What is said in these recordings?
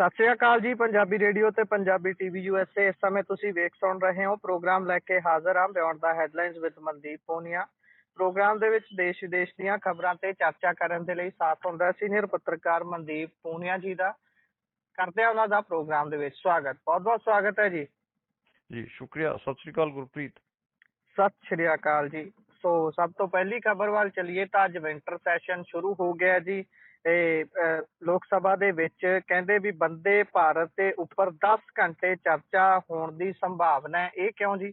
ਸਤਿ ਸ਼੍ਰੀ ਅਕਾਲ ਜੀ ਪੰਜਾਬੀ ਰੇਡੀਓ ਤੇ ਪੰਜਾਬੀ ਟੀਵੀ ਯੂਐਸਏ ਇਸ ਸਮੇਂ ਤੁਸੀਂ ਵੇਖ ਸੁਣ ਰਹੇ ਹੋ ਪ੍ਰੋਗਰਾਮ ਲੈ ਕੇ ਹਾਜ਼ਰ ਹਾਂ beyond the headlines with Mandeep Ponia. Programme ਦੇ ਵਿੱਚ ਦੇਸ਼ ਵਿਦੇਸ਼ ਦੀਆਂ ਖਬਰਾਂ ਤੇ ਚਰਚਾ ਕਰਨ ਦੇ ਲਈ ਸਾਥ ਹੁੰਦਾ ਸੀਨੀਅਰ ਪੱਤਰਕਾਰ ਮਨਦੀਪ ਪੋਨੀਆ ਜੀ ਦਾ। ਕਰਦੇ ਹਾਂ ਉਹਨਾਂ ਦਾ ਪ੍ਰੋਗਰਾਮ ਦੇ ਵਿੱਚ ਸਵਾਗਤ। ਬਹੁਤ ਬਹੁਤ ਸਵਾਗਤ ਹੈ ਜੀ। ਜੀ ਸ਼ੁਕਰੀਆ। ਸਤਿ ਸ਼੍ਰੀ ਅਕਾਲ ਗੁਰਪ੍ਰੀਤ। ਸਤਿ ਸ਼੍ਰੀ ਅਕਾਲ ਜੀ। ਸੋ ਸਭ ਤੋਂ ਪਹਿਲੀ ਖਬਰ ਵੱਲ ਚੱਲੀਏ ਤਾਂ ਅੱਜ ਵਿੰਟਰ ਸੈਸ਼ਨ ਸ਼ੁਰੂ ਹੋ ਗਿਆ ਜੀ। ਲੋਕ ਸਭਾ ਦੇ ਵਿੱਚ ਕਹਿੰਦੇ ਵੀ ਬੰਦੇ ਭਾਰਤ ਦੇ ਉੱਪਰ 10 ਘੰਟੇ ਚਰਚਾ ਹੋਣ ਦੀ ਸੰਭਾਵਨਾ ਹੈ। ਇਹ ਕਿਉਂ ਜੀ?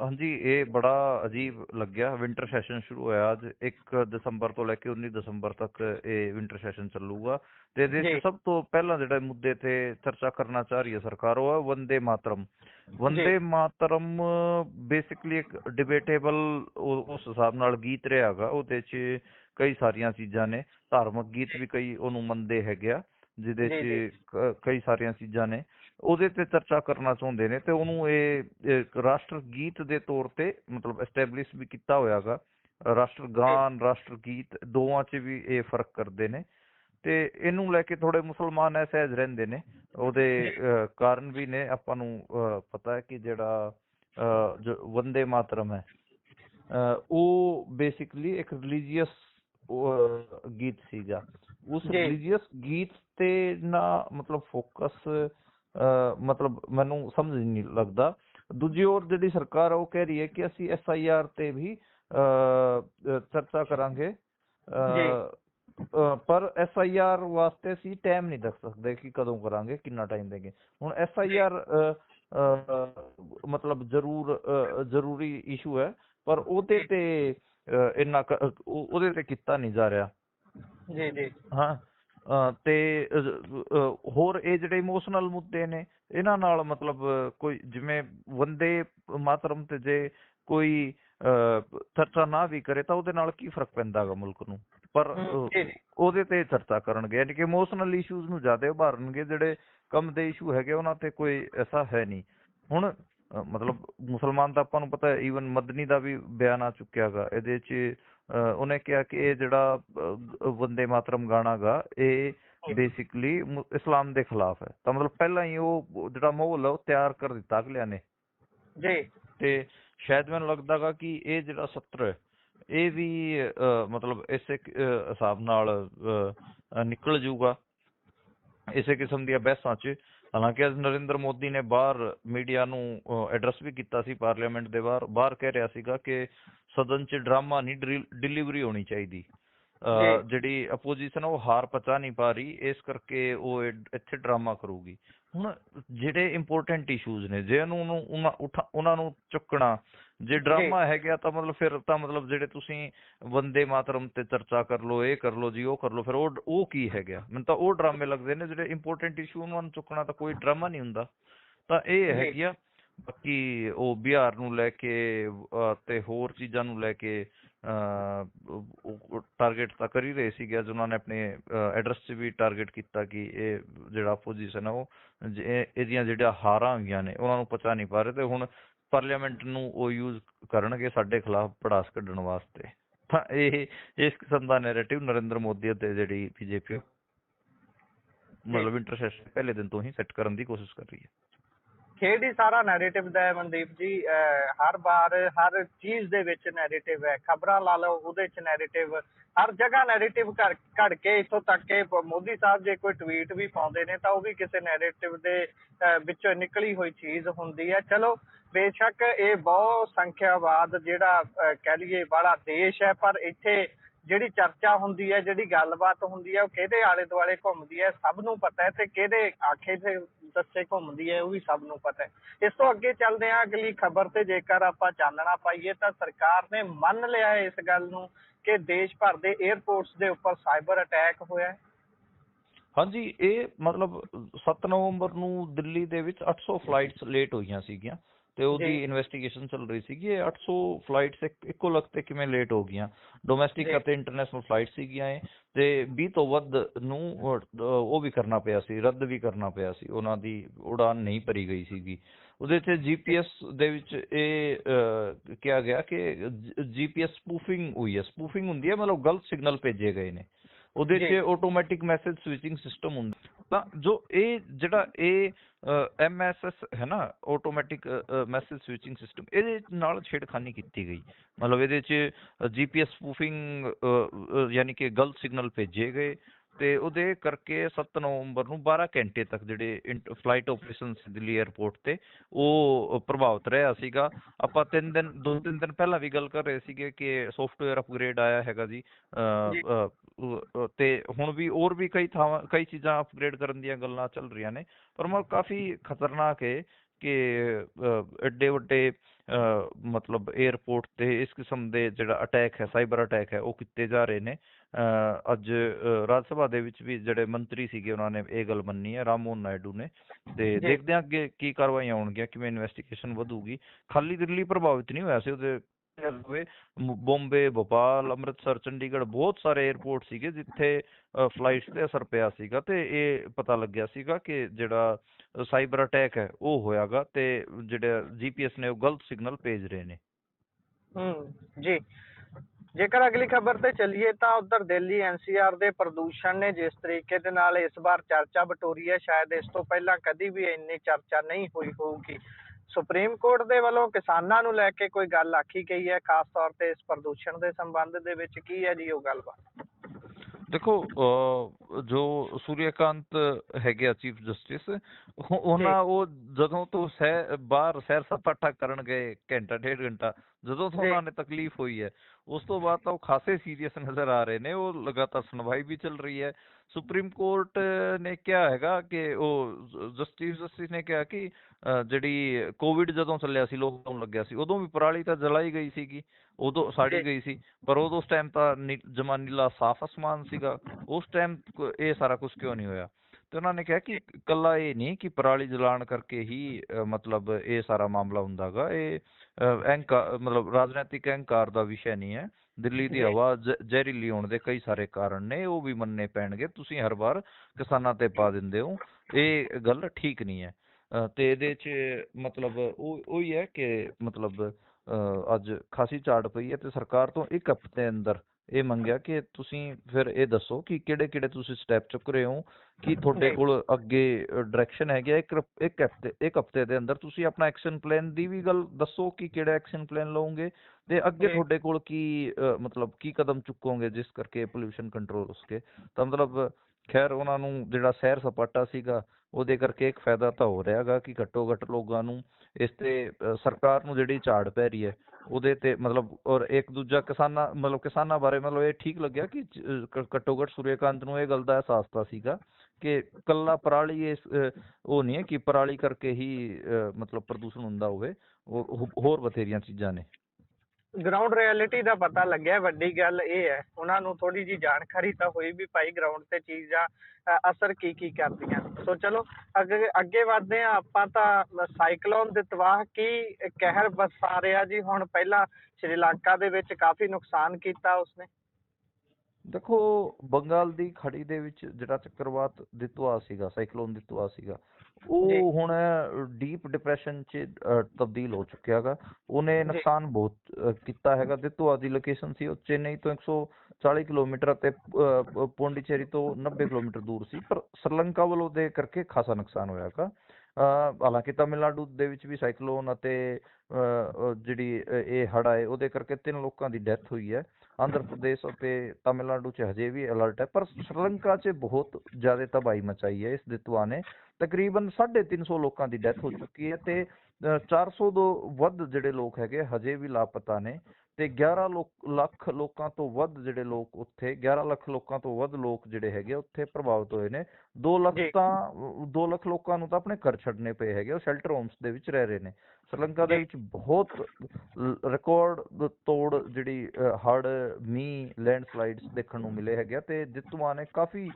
ਹਾਂਜੀ ਇਹ ਬੜਾ ਅਜੀਬ ਲੱਗਿਆ। ਵਿੰਟਰ ਸੈਸ਼ਨ ਸ਼ੁਰੂ ਹੋਇਆ ਅੱਜ 1 ਦਸੰਬਰ ਤੋਂ ਲੈ ਕੇ 19 ਦਸੰਬਰ ਤੱਕ ਇਹ ਵਿੰਟਰ ਸੈਸ਼ਨ ਚੱਲੂਗਾ। ਤੇ ਇਹਦੇ। ਵਿੱਚ ਸਭ ਤੋਂ ਪਹਿਲਾਂ ਜਿਹੜੇ ਮੁੱਦੇ ਤੇ ਚਰਚਾ ਕਰਨਾ ਚਾਹ ਰਹੀ ਹੈ ਸਰਕਾਰ ਉਹ ਹੈ ਵੰਦੇ ਮਾਤਰਮ। ਵੰਦੇ ਮਾਤਰਮ ਬੇਸਿਕਲੀ ਇੱਕ ਡਿਬੇਟੇਬਲ ਉਸ ਹਿਸਾਬ ਨਾਲ ਗੀਤ ਰਿਹਾਗਾ ਉਹਦੇ 'ਚ ਕਈ ਸਾਰੀਆਂ ਚੀਜ਼ਾਂ ਨੇ ਧਾਰਮਿਕ ਗੀਤ ਵੀ ਕਈ ਉਹਨੂੰ ਮੰਨਦੇ ਹੈਗੇ ਆ ਜਿਹਦੇ। 'ਚ ਕਈ ਸਾਰੀਆਂ ਚੀਜ਼ਾਂ ਨੇ। ਉਹਦੇ ਤੇ ਚਰਚਾ ਕਰਨਾ ਚਾਹੁੰਦੇ ਨੇ ਤੇ ਉਹਨੂੰ ਇਹ ਰਾਸ਼ਟਰ ਗੀਤ ਦੇ ਤੌਰ ਤੇ ਮਤਲਬ ਐਸਟੈਬਲਿਸ਼ ਵੀ ਕੀਤਾ ਹੋਇਆਗਾ। ਰਾਸ਼ਟਰ ਗਾਨ ਰਾਸ਼ਟਰ ਗੀਤ ਦੋਵਾਂ 'ਚ ਵੀ ਇਹ ਫ਼ਰਕ ਕਰਦੇ ਨੇ। ਤੇ ਇਹਨੂੰ ਲੈ ਕੇ ਥੋੜੇ ਮੁਸਲਮਾਨ ਐਸਹਿਜ ਰਹਿੰਦੇ ਨੇ। ਉਹਦੇ ਕਾਰਨ ਵੀ ਨੇ। ਆਪਾਂ ਨੂੰ ਪਤਾ ਹੈ ਕਿ ਜਿਹੜਾ ਜੋ ਵੰਦੇ ਮਾਤਰਮ ਹੈ ਉਹ ਬੇਸਿਕਲੀ ਇੱਕ ਰਿਲੀਜੀਅਸ ਗੀਤ ਸੀਗਾ। ਉਸ। ਰਿਲੀਜੀਅਸ ਗੀਤ ਤੇ ਨਾ ਮਤਲਬ ਫੋਕਸ ਮਤਲਬ ਮੈਨੂੰ ਸਮਝ ਨਹੀਂ ਲੱਗਦਾ। ਦੂਜੀ ओर ਜਿਹੜੀ ਸਰਕਾਰ ਉਹ ਕਹਿ ਰਹੀ ਹੈ ਕਿ ਅਸੀਂ ਐਸ ਆਈ ਆਰ ਤੇ ਵੀ ਚਰਚਾ ਕਰਾਂਗੇ। ਪਰ ਐਸ ਆਈ ਆਰ ਵਾਸਤੇ ਅਸੀਂ ਟਾਈਮ ਨਹੀਂ ਦੱਸ ਸਕਦੇ ਕਿ ਕਦੋਂ ਕਰਾਂਗੇ ਕਿੰਨਾ ਟਾਈਮ ਦੇਂਗੇ। ਹੁਣ ਐਸ ਆਈ ਆਰ ਮਤਲਬ ਜ਼ਰੂਰ ਜ਼ਰੂਰੀ ਇਸ਼ੂ ਹੈ ਪਰ ਉਹਦੇ ਤੇ ਇੰਨਾ ਉਹਦੇ ਤੇ ਕੀਤਾ ਨਹੀਂ ਜਾ ਰਿਹਾ। ਜੀ ਜੀ। ਹਾਂ ਤੇ ਹੋਰ ਇਹ ਜਿਹੜੇ ਇਮੋਸ਼ਨਲ ਮੁੱਦੇ ਨੇ ਇਹਨਾਂ ਨਾਲ ਮਤਲਬ ਕੋਈ ਜਿਵੇਂ ਵੰਦੇ ਮਾਤਰਮ ਤੇ ਜੇ ਕੋਈ ਚਰਚਾ ਨਾ ਵੀ ਕਰੇ ਤਾਂ ਉਹਦੇ ਨਾਲ ਕੀ ਫ਼ਰਕ ਪੈਂਦਾ ਹੈਗਾ ਮੁਲਕ ਨੂੰ? ਪਰ। ਉਹਦੇ ਤੇ ਚਰਚਾ ਕਰਨਗੇ ਯਾਨੀ ਕਿ ਇਮੋਸ਼ਨਲ ਇਸ਼ੂਜ਼ ਨੂੰ ਜ਼ਿਆਦਾ ਉਭਾਰਨਗੇ ਜਿਹੜੇ ਕੰਮ ਦੇ ਇਸ਼ੂ ਹੈਗੇ ਉਹਨਾਂ ਤੇ ਕੋਈ ਐਸਾ ਹੈ ਨਹੀਂ। ਹੁਣ ਮਤਲਬ ਮੁਸਲਮਾਨ ਤਾਂ ਆਪਾਂ ਨੂੰ ਪਤਾ ਹੈ ਈਵਨ ਮਦਨੀ ਦਾ ਵੀ ਬਿਆਨ ਆ ਚੁੱਕਿਆ ਗਾ। ਇਹਦੇ 'ਚ ਉਹਨੇ ਕਿਹਾ ਕਿ ਇਹ ਜਿਹੜਾ ਵੰਦੇ ਮਾਤਰਮ ਗਾਣਾ ਗਾ ਇਹ ਬੇਸਿਕਲੀ ਇਸਲਾਮ ਦੇ ਖਿਲਾਫ ਹੈ। ਤਾਂ ਮਤਲਬ ਪਹਿਲਾਂ ਹੀ ਉਹ ਜਿਹੜਾ ਮਾਹੌਲ ਉਹ ਤਿਆਰ ਕਰ ਦਿੱਤਾ ਅਗਲਿਆਂ ਨੇ। ਜੀ। ਤੇ ਸ਼ਾਇਦ ਮੈਨੂੰ ਲੱਗਦਾ ਗਾ ਕਿ ਇਹ ਜਿਹੜਾ ਸੱਤਰ ਇਹ ਵੀ ਮਤਲਬ ਇਸੇ ਹਿਸਾਬ ਨਾਲ ਨਿਕਲ ਜਾਊਗਾ ਇਸੇ ਕਿਸਮ ਦੀਆਂ ਬਹਿਸਾਂ 'ਚ ਹਾਲਾਂਕਿ ਅੱਜ ਨਰਿੰਦਰ ਮੋਦੀ ਨੇ ਬਾਹਰ ਮੀਡੀਆ ਨੂੰ ਐਡਰੈਸ ਵੀ ਕੀਤਾ ਸੀ ਪਾਰਲੀਮੈਂਟ ਦੇ ਬਾਹਰ ਬਾਹਰ ਕਹਿ ਰਿਹਾ ਸੀਗਾ ਕਿ ਸਦਨ 'ਚ ਡਰਾਮਾ ਨਹੀਂ ਡਿਲੀਵਰੀ ਹੋਣੀ ਚਾਹੀਦੀ। ਜਿਹੜੀ ਅਪੋਜੀਸ਼ਨ ਉਹ ਹਾਰ ਪਚਾ ਨਹੀਂ ਪਾ ਰਹੀ ਇਸ ਕਰਕੇ ਉਹ ਇੱਥੇ ਡਰਾਮਾ ਕਰੂਗੀ। ਹੁਣ ਜਿਹੜੇ ਇੰਪੋਰਟੈਂਟ ਇਸ਼ੂਜ਼ ਨੇ ਜੇ ਉਹਨੂੰ ਉਹਨੂੰ- ਨੂੰ ਚੁੱਕਣਾ ਜੇ ਡਰਾਮਾ ਹੈਗਾ ਤਾਂ ਮਤਲਬ ਫਿਰ ਤਾਂ ਮਤਲਬ ਜਿਹੜੇ ਤੁਸੀਂ ਵੰਦੇ ਮਾਤਰਮ ਤੇ ਚਰਚਾ ਕਰ ਲਓ ਇਹ ਕਰ ਲਓ ਜੀ ਉਹ ਕਰ ਲਓ ਫਿਰ ਉਹ ਉਹ ਕੀ ਹੈਗਾ ਮੈਨੂੰ ਤਾਂ ਉਹ ਡਰਾਮੇ ਲੱਗਦੇ ਨੇ ਜਿਹੜੇ ਇੰਪੋਰਟੈਂਟ ਇਸ਼ੂ ਉਹਨਾਂ ਨੂੰ ਚੁੱਕਣਾ ਤਾਂ ਕੋਈ ਡਰਾਮਾ ਨਹੀਂ ਹੁੰਦਾ। ਤਾਂ ਇਹ ਜੀ। ਹੈਗੀ ਆ ਬਾਕੀ ਉਹ ਬਿਹਾਰ ਨੂੰ ਲੈ ਕੇ ਤੇ ਹੋਰ ਚੀਜ਼ਾਂ ਨੂੰ ਲੈ ਕੇ ਟਾਰਗੇਟ ਤਾਂ ਕਰ ਹੀ ਰਹੇ ਸੀਗੇ ਅੱਜ ਉਹਨਾਂ ਨੇ ਆਪਣੇ ਐਡਰੈਸ 'ਚ ਵੀ ਟਾਰਗੇਟ ਕੀਤਾ ਕਿ ਇਹ ਜਿਹੜਾ ਆਪੋਜੀਸ਼ਨ ਹੈ ਉਹ ਇਹਦੀਆਂ ਜਿਹੜੀਆਂ ਹਾਰਾਂ ਹੋਈਆਂ ਨੇ ਉਹਨਾਂ ਨੂੰ ਪਤਾ ਨਹੀਂ ਪਾ ਰਹੇ ਤੇ ਹੁਣ ਪਾਰਲੀਮੈਂਟ ਨੂੰ ਉਹ ਯੂਜ਼ ਕਰਨਗੇ ਸਾਡੇ ਖਿਲਾਫ ਪੜਾਸ ਕੱਢਣ ਵਾਸਤੇ। ਤਾਂ ਇਹ ਇਸ ਕਿਸਮ ਦਾ ਨੈਰੇਟਿਵ ਨਰਿੰਦਰ ਮੋਦੀ ਅਤੇ ਜਿਹੜੀ ਬੀਜੇਪੀ ਮਤਲਬ ਇੰਟਰਸੈਸ਼ਨ ਪਹਿਲੇ ਦਿਨ ਤੋਂ ਹੀ ਸੈੱਟ ਕਰਨ ਦੀ ਕੋਸ਼ਿਸ਼ ਕਰ ਰਹੀ ਹੈ। ਖੇਡ ਹੀ ਸਾਰਾ ਨੈਰੇਟਿਵ ਦਾ ਹੈ ਮਨਦੀਪ ਜੀ ਅਹ ਹਰ ਵਾਰ ਹਰ ਚੀਜ਼ ਦੇ ਵਿੱਚ ਨੈਰੇਟਿਵ ਹੈ ਖਬਰਾਂ ਲਾ ਲਓ ਉਹਦੇ ਚ ਨੈਰੇਟਿਵ ਹਰ ਜਗ੍ਹਾ ਨੈਰੇਟਿਵ ਘੜ ਘੜ ਕੇ ਇੱਥੋਂ ਤੱਕ ਕਿ ਮੋਦੀ ਸਾਹਿਬ ਜੇ ਕੋਈ ਟਵੀਟ ਵੀ ਪਾਉਂਦੇ ਨੇ ਤਾਂ ਉਹ ਵੀ ਕਿਸੇ ਨੈਰੇਟਿਵ ਦੇ ਅਹ, ਵਿੱਚੋਂ ਨਿਕਲੀ ਹੋਈ ਚੀਜ਼ ਹੁੰਦੀ ਹੈ। ਚਲੋ ਬੇਸ਼ੱਕ ਇਹ ਬਹੁ ਸੰਖਿਆਵਾਦ ਜਿਹੜਾ ਕਹਿ ਲਈਏ ਬੜਾ ਦੇਸ਼ ਹੈ ਪਰ ਇੱਥੇ ਜਿਹੜੀ ਚਰਚਾ ਹੁੰਦੀ ਹੈ, ਜਿਹੜੀ ਗੱਲਬਾਤ ਹੁੰਦੀ ਹੈ, ਉਹ ਕਿਹਦੇ ਆਲੇ ਦੁਆਲੇ ਘੁੰਮਦੀ ਹੈ, ਸਭ ਨੂੰ ਪਤਾ ਹੈ ਤੇ ਕਿਹਦੇ ਆਖੇ ਤੇ ਦੱਸੇ ਘੁੰਮਦੀ ਹੈ, ਉਹ ਵੀ ਸਭ ਨੂੰ ਪਤਾ ਹੈ। ਇਸ ਤੋਂ ਅੱਗੇ ਚੱਲਦੇ ਹਾਂ, ਅਗਲੀ ਖਬਰ ਤੇ ਜੇਕਰ ਆਪਾਂ ਚਾਨਣਾ ਪਾਈਏ ਤਾਂ ਸਰਕਾਰ ਨੇ ਮੰਨ ਲਿਆ ਹੈ ਇਸ ਗੱਲ ਨੂੰ ਕਿ ਦੇਸ਼ ਭਰ ਦੇ 에ਅਰਪੋਰਟਸ ਦੇ ਉੱਪਰ ਸਾਈਬਰ ਅਟੈਕ ਹੋਇਆ ਹੈ। ਹਾਂਜੀ, ਇਹ ਮਤਲਬ 7 ਨਵੰਬਰ ਨੂੰ ਦਿੱਲੀ ਦੇ ਵਿੱਚ 800 ਫਲਾਈਟਸ ਲੇਟ ਹੋਈਆਂ ਸੀਗੀਆਂ। ਤੇ ਉਹਦੀ। ਇਨਵੈਸਟੀਗੇਸ਼ਨ ਚੱਲ ਰਹੀ ਸੀਗੀ। ਇਹ 800 ਫਲਾਈਟਸ ਇੱਕੋ ਲਗਤ ਤੇ ਕਿਵੇਂ ਲੇਟ ਹੋ ਗਈਆਂ? ਡੋਮੈਸਟਿਕ। ਅਤੇ ਇੰਟਰਨੈਸ਼ਨਲ ਫਲਾਈਟ ਸੀਗੀਆਂ ਇਹ। ਤੇ 20 ਤੋਂ ਵੱਧ ਨੂੰ ਉਹ ਵੀ ਕਰਨਾ ਪਿਆ ਸੀ ਰੱਦ ਵੀ ਕਰਨਾ ਪਿਆ ਸੀ। ਉਹਨਾਂ ਦੀ ਉਡਾਨ ਨਹੀਂ ਭਰੀ ਗਈ ਸੀਗੀ। ਉਹਦੇ ਤੇ ਜੀਪੀਐਸ ਦੇ ਵਿੱਚ ਇਹ ਕਿਹਾ ਗਿਆ ਕਿ ਜੀਪੀਐਸ ਸਪੂਫਿੰਗ ਹੋਈ ਹੈ। ਸਪੂਫਿੰਗ ਹੁੰਦੀ ਹੈ ਮਤਲਬ ਗਲਤ ਸਿਗਨਲ ਭੇਜੇ ਗਏ ਨੇ। ਉਹਦੇ। 'ਚ ਆਟੋਮੈਟਿਕ ਮੈਸੇਜ ਸਵਿਚਿੰਗ ਸਿਸਟਮ ਹੁੰਦਾ ਤਾਂ ਜੋ ਇਹ ਜਿਹੜਾ ਇਹ ਐਮਐਸਐਸ ਹੈ ਨਾ ਆਟੋਮੈਟਿਕ ਮੈਸੇਜ ਸਵਿਚਿੰਗ ਸਿਸਟਮ ਇਹਦੇ ਨਾਲ ਛੇੜਖਾਨੀ ਕੀਤੀ ਗਈ। ਮਤਲਬ ਇਹਦੇ ਚ ਜੀਪੀਐਸ ਸਪੂਫਿੰਗ ਯਾਨੀ ਕਿ ਗਲਤ ਸਿਗਨਲ ਭੇਜੇ ਗਏ। ਤੇ ਉਹਦੇ ਕਰਕੇ 7 ਨਵੰਬਰ ਨੂੰ 12 ਘੰਟੇ ਤੱਕ ਜਿਹੜੇ ਫਲਾਈਟ ਆਪਰੇਸ਼ਨਸ ਦਿੱਲੀ 에ਅਰਪੋਰਟ ਤੇ ਉਹ ਪ੍ਰਭਾਵਿਤ ਰਿਹਾ ਸੀਗਾ। ਆਪਾਂ ਤਿੰਨ ਦਿਨ ਦੋ ਤਿੰਨ ਦਿਨ ਪਹਿਲਾਂ ਵੀ ਗੱਲ ਕਰ ਰਹੇ ਸੀਗੇ ਕਿ ਸੌਫਟਵੇਅਰ ਅਪਗ੍ਰੇਡ ਆਇਆ ਹੈਗਾ ਜੀ ਤੇ ਹੁਣ ਵੀ ਹੋਰ ਵੀ ਕਈ ਥਾਵਾਂ ਕਈ ਚੀਜ਼ਾਂ ਅਪਗ੍ਰੇਡ ਕਰਨ ਦੀਆਂ ਗੱਲਾਂ ਚੱਲ ਰਹੀਆਂ ਨੇ। ਪਰ ਮਤਲਬ ਕਾਫੀ ਖਤਰਨਾਕ ਹੈ ਕਿ ਐਡੇ ਵੱਡੇ ਮਤਲਬ 에ਅਰਪੋਰਟ ਤੇ ਇਸ ਕਿਸਮ ਦੇ ਜਿਹੜਾ ਅਟੈਕ ਹੈ ਸਾਈਬਰ ਅਟੈਕ ਹੈ ਉਹ ਕੀਤੇ ਜਾ ਰਹੇ ਨੇ। ਅਹ, ਅੱਜ ਰਾਜ ਸਭਾ ਦੇ ਵਿੱਚ ਵੀ ਜਿਹੜੇ ਮੰਤਰੀ ਸੀਗੇ ਉਹਨਾਂ ਨੇ ਇਹ ਗੱਲ ਮੰਨੀ ਹੈ ਰਾਮਮੋਹਨ ਨਾਇਡੂ ਨੇ। ਤੇ। ਦੇਖਦੇ ਹਾਂ ਅੱਗੇ ਕੀ ਕਾਰਵਾਈਆਂ ਹੋਣਗੀਆਂ ਕਿਵੇਂ ਇਨਵੈਸਟੀਗੇਸ਼ਨ ਵਧੂਗੀ। ਖਾਲੀ ਦਿੱਲੀ ਪ੍ਰਭਾਵਿਤ ਨਹੀਂ ਹੋਇਆ ਸੀ ਉਹਦੇ ਹੋਏ। ਮ- ਬੰਬੇ, ਭੋਪਾਲ, ਅੰਮ੍ਰਿਤਸਰ, ਚੰਡੀਗੜ੍ਹ ਬਹੁਤ ਸਾਰੇ 에ਅਰਪੋਰਟ ਸੀਗੇ ਜਿੱਥੇ ਫਲਾਈਟਸ ਤੇ ਅਸਰ ਪਿਆ ਸੀਗਾ ਤੇ ਇਹ ਪਤਾ ਲੱਗਿਆ ਸੀਗਾ ਕਿ ਜਿਹੜਾ ਸਾਈਬਰ ਅਟੈਕ ਹੈ, ਉਹ ਹੋਇਆਗਾ ਤੇ ਜਿਹੜੇ ਜੀਪੀਐਸ ਨੇ ਉਹ ਗਲਤ ਸਿਗਨਲ ਭੇਜ ਰਹੇ ਨੇ। ਹੂੰ, ਜੀ। ਜੇਕਰ ਅਗਲੀ ਖਬਰ ਤੇ ਚੱਲੀਏ ਤਾਂ ਉਧਰ ਦਿੱਲੀ ਐਨਸੀਆਰ ਦੇ ਪ੍ਰਦੂਸ਼ਣ ਨੇ ਜਿਸ ਤਰੀਕੇ ਦੇ ਨਾਲ ਇਸ ਵਾਰ ਚਰਚਾ ਬਟੋਰੀ ਹੈ, ਸ਼ਾਇਦ ਇਸ ਤੋਂ ਪਹਿਲਾਂ ਕਦੀ ਵੀ ਇੰਨੀ ਚਰਚਾ ਨਹੀਂ ਹੋਈ ਹੋਊਗੀ। ਸੁਪਰੀਮ ਕੋਰਟ ਦੇ ਵੱਲੋਂ ਕਿਸਾਨਾਂ ਨੂੰ ਲੈ ਕੇ ਕੋਈ ਗੱਲ ਆਖੀ ਗਈ ਹੈ ਖਾਸ ਤੌਰ ਤੇ ਇਸ ਪ੍ਰਦੂਸ਼ਣ ਦੇ ਸੰਬੰਧ ਦੇ ਵਿੱਚ ਕੀ ਹੈ ਜੀ ਉਹ ਗੱਲਬਾਤ? ਦੇਖੋ ਜੋ ਸੂਰਿਆਕਾਂਤ ਹੈਗੇ ਆ ਚੀਫ ਜਸਟਿਸ ਉਹਨਾਂ ਉਹ ਜਦੋਂ ਤੋਂ ਸੈ ਬਾਹਰ ਸੈਰ ਸਪਾਟਾ ਕਰਨ ਗਏ ਘੰਟਾ ਡੇਢ ਘੰਟਾ ਜਦੋਂ ਤੋਂ। ਉਹਨਾਂ ਨੇ ਤਕਲੀਫ ਹੋਈ ਹੈ ਉਸ ਤੋਂ ਬਾਅਦ ਤਾਂ ਉਹ ਖਾਸੇ ਸੀਰੀਅਸ ਨਜ਼ਰ ਆ ਰਹੇ ਨੇ ਉਹ ਲਗਾਤਾਰ ਸੁਣਵਾਈ ਵੀ ਚੱਲ ਰਹੀ ਹੈ। ਸੁਪਰੀਮ ਕੋਰਟ ਨੇ ਕਿਹਾ ਹੈਗਾ ਕਿ ਉਹ ਜਸਟਿਸ ਜਸਟਿਸ ਨੇ ਕਿਹਾ ਕਿ ਅਹ, ਜਿਹੜੀ ਕੋਵਿਡ ਜਦੋਂ ਚੱਲਿਆ ਸੀ ਲੋਕਡਾਊਨ ਲੱਗਿਆ ਸੀ ਉਦੋਂ ਵੀ ਪਰਾਲੀ ਤਾਂ ਜਲਾਈ ਗਈ ਸੀਗੀ ਉਦੋਂ ਸਾੜੀ। ਗਈ ਸੀ ਪਰ ਉਦੋਂ ਉਸ ਟਾਈਮ ਤਾਂ ਨੀ- ਜਮਾਂ ਨੀਲਾ ਸਾਫ਼ ਅਸਮਾਨ ਸੀਗਾ ਉਸ ਟਾਈਮ ਇਹ ਸਾਰਾ ਕੁਝ ਕਿਉਂ ਨਹੀਂ ਹੋਇਆ ਤੇ ਉਹਨਾਂ ਨੇ ਕਿਹਾ ਕਿ ਕੱਲਾ ਇਹ ਨਹੀਂ ਕਿ ਪਰਾਲੀ ਜਲਾਣ ਕਰਕੇ ਹੀ ਅਹ, ਮਤਲਬ ਇਹ ਸਾਰਾ ਮਾਮਲਾ ਹੁੰਦਾਗਾ ਇਹ ਅਹ, ਅਹੰਕਾਰ ਮਤਲਬ ਰਾਜਨੀਤਿਕ ਅਹੰਕਾਰ ਦਾ ਵਿਸ਼ਾ ਨਹੀਂ ਹੈ ਦਿੱਲੀ ਦੀ ਜੀ। ਹਵਾ ਜ਼- ਜ਼ਹਿਰੀਲੀ ਹੋਣ ਦੇ ਕਈ ਸਾਰੇ ਕਾਰਨ ਨੇ ਉਹ ਵੀ ਮੰਨਣੇ ਪੈਣਗੇ ਤੁਸੀਂ ਹਰ ਵਾਰ ਕਿਸਾਨਾਂ ਤੇ ਪਾ ਦਿੰਦੇ ਹੋ ਇਹ ਗੱਲ ਠੀਕ ਨਹੀਂ ਹੈ ਤੇ ਇਹਦੇ 'ਚ ਮਤਲਬ ਉਹ ਉਹੀ ਹੈ ਕਿ ਮਤਲਬ ਅੱਜ ਖਾਸੀ ਝਾੜ ਪਈ ਹੈ ਤੇ ਸਰਕਾਰ ਤੋਂ ਇੱਕ ਹਫ਼ਤੇ ਅੰਦਰ ਇਹ ਮੰਗਿਆ ਕਿ ਤੁਸੀਂ ਫਿਰ ਇਹ ਦੱਸੋ ਕਿ ਕਿਹੜੇ ਕਿਹੜੇ ਤੁਸੀਂ ਸਟੈਪ ਚੁੱਕ ਰਹੇ ਹੋ ਕਿ ਤੁਹਾਡੇ। ਕੋਲ ਅੱਗੇ ਡਾਇਰੈਕਸ਼ਨ ਹੈਗੀ ਹੈ ਇੱਕ ਇੱਕ ਹਫ਼ਤੇ ਇੱਕ ਹਫ਼ਤੇ ਦੇ ਅੰਦਰ ਤੁਸੀਂ ਆਪਣਾ ਐਕਸ਼ਨ ਪਲਾਨ ਦੀ ਵੀ ਗੱਲ ਦੱਸੋ ਕਿ ਕਿਹੜਾ ਐਕਸ਼ਨ ਪਲਾਨ ਲਓਗੇ ਤੇ ਅੱਗੇ। ਤੁਹਾਡੇ ਕੋਲ ਕੀ ਮਤਲਬ ਕੀ ਕਦਮ ਚੁੱਕੋਗੇ ਜਿਸ ਕਰਕੇ ਪੋਲਿਊਸ਼ਨ ਕੰਟਰੋਲ ਹੋ ਸਕੇ ਤਾਂ ਮਤਲਬ ਖੈਰ ਉਹਨਾਂ ਨੂੰ ਜਿਹੜਾ ਸੈਰ ਸਪਾਟਾ ਸੀਗਾ ਉਹਦੇ ਕਰਕੇ ਇੱਕ ਫਾਇਦਾ ਤਾਂ ਹੋ ਰਿਹਾਗਾ ਕਿ ਘੱਟੋ ਘੱਟ ਲੋਕਾਂ ਨੂੰ ਇਸ ਤੇ ਸਰਕਾਰ ਨੂੰ ਜਿਹੜੀ ਝਾੜ ਪੈ ਰਹੀ ਹੈ ਉਹਦੇ ਤੇ ਮਤਲਬ ਔਰ ਇੱਕ ਦੂਜਾ ਕਿਸਾਨਾਂ ਮਤਲਬ ਕਿਸਾਨਾਂ ਬਾਰੇ ਮਤਲਬ ਇਹ ਠੀਕ ਲੱਗਿਆ ਕਿ ਘੱਟੋ ਘੱਟ ਸੂਰਿਆਕਾਂਤ ਨੂੰ ਇਹ ਗੱਲ ਦਾ ਅਹਿਸਾਸ ਤਾਂ ਸੀਗਾ ਕਿ ਕੱਲਾ ਪਰਾਲੀ ਇਸ ਉਹ ਨਹੀਂ ਹੈ ਕਿ ਪਰਾਲੀ ਕਰਕੇ ਹੀ ਅਹ, ਮਤਲਬ ਪ੍ਰਦੂਸ਼ਣ ਹੁੰਦਾ ਹੋਵੇ ਉਹ ਹੋਰ ਬਥੇਰੀਆਂ ਚੀਜ਼ਾਂ ਨੇ। ਗਰਾਊਂਡ ਰਿਐਲਿਟੀ ਦਾ ਪਤਾ ਲੱਗਿਆ, ਵੱਡੀ ਗੱਲ ਇਹ ਹੈ, ਉਹਨਾਂ ਨੂੰ ਥੋੜੀ ਜੀ ਜਾਣਕਾਰੀ ਤਾਂ ਹੋਈ ਵੀ ਭਾਈ ਗਰਾਊਂਡ ਤੇ ਚੀਜ਼ਾਂ ਅਸਰ ਕੀ ਕੀ ਕਰਦੀਆਂ। ਸੋ ਚਲੋ, ਅੱਗੇ ਅੱਗੇ ਵਧਦੇ ਹਾਂ, ਆਪਾਂ ਤਾਂ ਸਾਈਕਲੋਨ ਦੇ ਤਬਾਹ ਕੀ ਕਹਿਰ ਵਸਾ ਰਿਹਾ ਜੀ? ਹੁਣ ਪਹਿਲਾਂ ਸ਼੍ਰੀਲੰਕਾ ਦੇ ਵਿੱਚ ਕਾਫੀ ਨੁਕਸਾਨ ਕੀਤਾ ਉਸਨੇ। ਦੇਖੋ, ਬੰਗਾਲ ਦੀ ਖਾੜੀ ਦੇ ਵਿੱਚ ਜਿਹੜਾ ਚੱਕਰਵਾਤ ਦਿਤਵਾ ਸੀਗਾ ਸਾਈਕਲੋਨ ਦਿਤਵਾ ਸੀਗਾ ਉਹ ਹੁਣ ਡੀਪ ਡਿਪਰੈਸ਼ਨ 'ਚ ਅਹ, ਤਬਦੀਲ ਹੋ ਚੁੱਕਿਆ ਹੈਗਾ। ਉਹਨੇ ਜੀ। ਨੁਕਸਾਨ ਬਹੁਤ ਅਹ, ਕੀਤਾ ਹੈਗਾ। ਦਿਤਵਾ ਦੀ ਲੋਕੇਸ਼ਨ ਸੀ ਉਹ ਚੇਨਈ ਤੋਂ 140 ਕਿਲੋਮੀਟਰ ਅਤੇ ਅਹ, ਪੌਂਡੀਚੇਰੀ ਤੋਂ 90 ਕਿਲੋਮੀਟਰ ਦੂਰ ਸੀ। ਪਰ ਸ੍ਰੀਲੰਕਾ ਵੱਲੋਂ ਦੇ ਕਰਕੇ ਖਾਸਾ ਨੁਕਸਾਨ ਹੋਇਆ ਹੈਗਾ। ਹਾਲਾਂਕਿ ਤਮਿਲਨਾਡੂ ਦੇ ਵਿੱਚ ਵੀ ਸਾਈਕਲੋਨ ਅਤੇ ਜਿਹੜੀ ਇਹ ਹੜ੍ਹ ਆਏ ਉਹਦੇ ਕਰਕੇ ਤਿੰਨ ਲੋਕਾਂ ਦੀ ਡੈਥ ਹੋਈ ਹੈ। ਆਂਧਰ ਪ੍ਰਦੇਸ਼ ਅਤੇ ਤਾਮਿਲਨਾਡੂ 'ਚ ਹਜੇ ਵੀ ਅਲਰਟ ਹੈ ਪਰ ਸ਼੍ਰੀਲੰਕਾ 'ਚ ਬਹੁਤ ਜ਼ਿਆਦਾ ਤਬਾਹੀ ਮਚਾਈ ਹੈ ਇਸ ਦਿਤਵਾ ਨੇ ਤਕਰੀਬਨ 350 ਲੋਕਾਂ ਦੀ ਡੈਥ ਹੋ ਚੁੱਕੀ ਹੈ ਤੇ ਅਹ, 400 ਤੋਂ ਵੱਧ ਜਿਹੜੇ ਲੋਕ ਹੈਗੇ ਹਜੇ ਵੀ ਲਾਪਤਾ ਨੇ। ਤੇ 11 ਲੋਕ ਲੱਖ ਲੋਕਾਂ ਤੋਂ ਵੱਧ ਜਿਹੜੇ ਲੋਕ ਉੱਥੇ 11 ਲੱਖ ਲੋਕਾਂ ਤੋਂ ਵੱਧ ਲੋਕ ਜਿਹੜੇ ਹੈਗੇ ਉੱਥੇ ਪ੍ਰਭਾਵਿਤ ਹੋਏ ਨੇ 2 ਲੱਖ। ਤਾਂ 2 ਲੱਖ ਲੋਕਾਂ ਨੂੰ ਤਾਂ ਆਪਣੇ ਘਰ ਛੱਡਣੇ ਪਏ ਹੈਗੇ ਉਹ ਸ਼ੈਲਟਰ ਹੋਮਸ ਦੇ ਵਿੱਚ ਰਹਿ ਰਹੇ ਨੇ ਸ਼੍ਰੀਲੰਕਾ ਦੇ। ਵਿੱਚ ਬਹੁਤ ਰਿਕਾਰਡ ਤੋੜ ਜਿਹੜੀ ਹੜ ਮੀਂਹ ਲੈਂਡਸਲਾਈਡਸ ਦੇਖਣ ਨੂੰ ਮਿਲੇ ਹੈਗੇ ਆ ਤੇ ਜਿੱਤੂਆਂ ਨੇ ਕਾਫੀ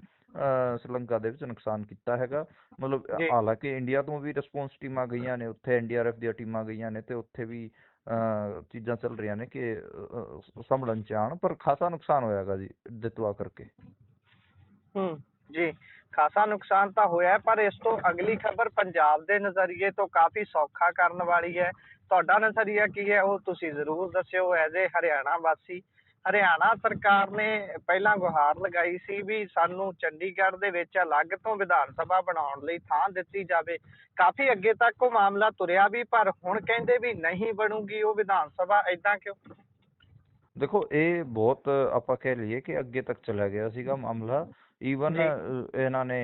ਸ਼੍ਰੀਲੰਕਾ ਦੇ ਵਿੱਚ ਨੁਕਸਾਨ ਕੀਤਾ ਹੈਗਾ। ਮਤਲਬ। ਹਾਲਾਂਕਿ ਇੰਡੀਆ ਤੋਂ ਵੀ ਰਿਸਪੌਂਸ ਟੀਮਾਂ ਗਈਆਂ ਨੇ ਉੱਥੇ ਐਨਡੀਆਰਐਫ ਦੀਆਂ ਟੀਮਾਂ ਗਈਆਂ ਨੇ ਤੇ ਉੱਥੇ ਵੀ ਚੀਜ਼ਾਂ ਚੱਲ ਰਹੀਆਂ ਨੇ ਕਿ ਸੰਭਲਣ ਚ ਆਉਣ ਪਰ ਖਾਸਾ ਨੁਕਸਾਨ ਹੋਇਆਗਾ ਜੀ ਦਿਤਵਾ ਕਰਕੇ। ਹੂੰ ਜੀ। ਖਾਸਾ ਨੁਕਸਾਨ ਤਾਂ ਹੋਇਆ ਪਰ ਇਸ ਤੋਂ ਅਗਲੀ ਖਬਰ ਪੰਜਾਬ ਦੇ ਨਜ਼ਰੀਏ ਤੋਂ ਕਾਫੀ ਸੌਖਾ ਕਰਨ ਵਾਲੀ ਹੈ। ਤੁਹਾਡਾ ਨਜ਼ਰੀਆ ਕੀ ਹੈ ਉਹ ਤੁਸੀਂ ਜ਼ਰੂਰ ਦੱਸਿਓ ਐਜ਼ ਏ ਹਰਿਆਣਾ ਵਾਸੀ। ਹਰਿਆਣਾ ਸਰਕਾਰ ਨੇ ਪਹਿਲਾਂ ਗੁਹਾਰ ਲਗਾਈ ਸੀ ਵੀ ਸਾਨੂੰ ਚੰਡੀਗੜ੍ਹ ਦੇ ਵਿੱਚ ਅਲੱਗ ਤੋਂ ਵਿਧਾਨ ਸਭਾ ਬਣਾਉਣ ਲਈ ਥਾਂ ਦਿੱਤੀ ਜਾਵੇ। ਕਾਫੀ ਅੱਗੇ ਤੱਕ ਉਹ ਮਾਮਲਾ ਤੁਰਿਆ ਵੀ, ਪਰ ਹੁਣ ਕਹਿੰਦੇ ਵੀ ਨਹੀਂ ਬਣੂਗੀ ਉਹ ਵਿਧਾਨ ਸਭਾ। ਐਦਾਂ ਕਿਉਂ? ਦੇਖੋ, ਇਹ ਬਹੁਤ ਆਪਾਂ ਕਹਿ ਲਈਏ ਕਿ ਅੱਗੇ ਤੱਕ ਚਲਾ ਗਿਆ ਸੀਗਾ ਮਾਮਲਾ। ਈਵਨ। ਇਹਨਾਂ ਨੇ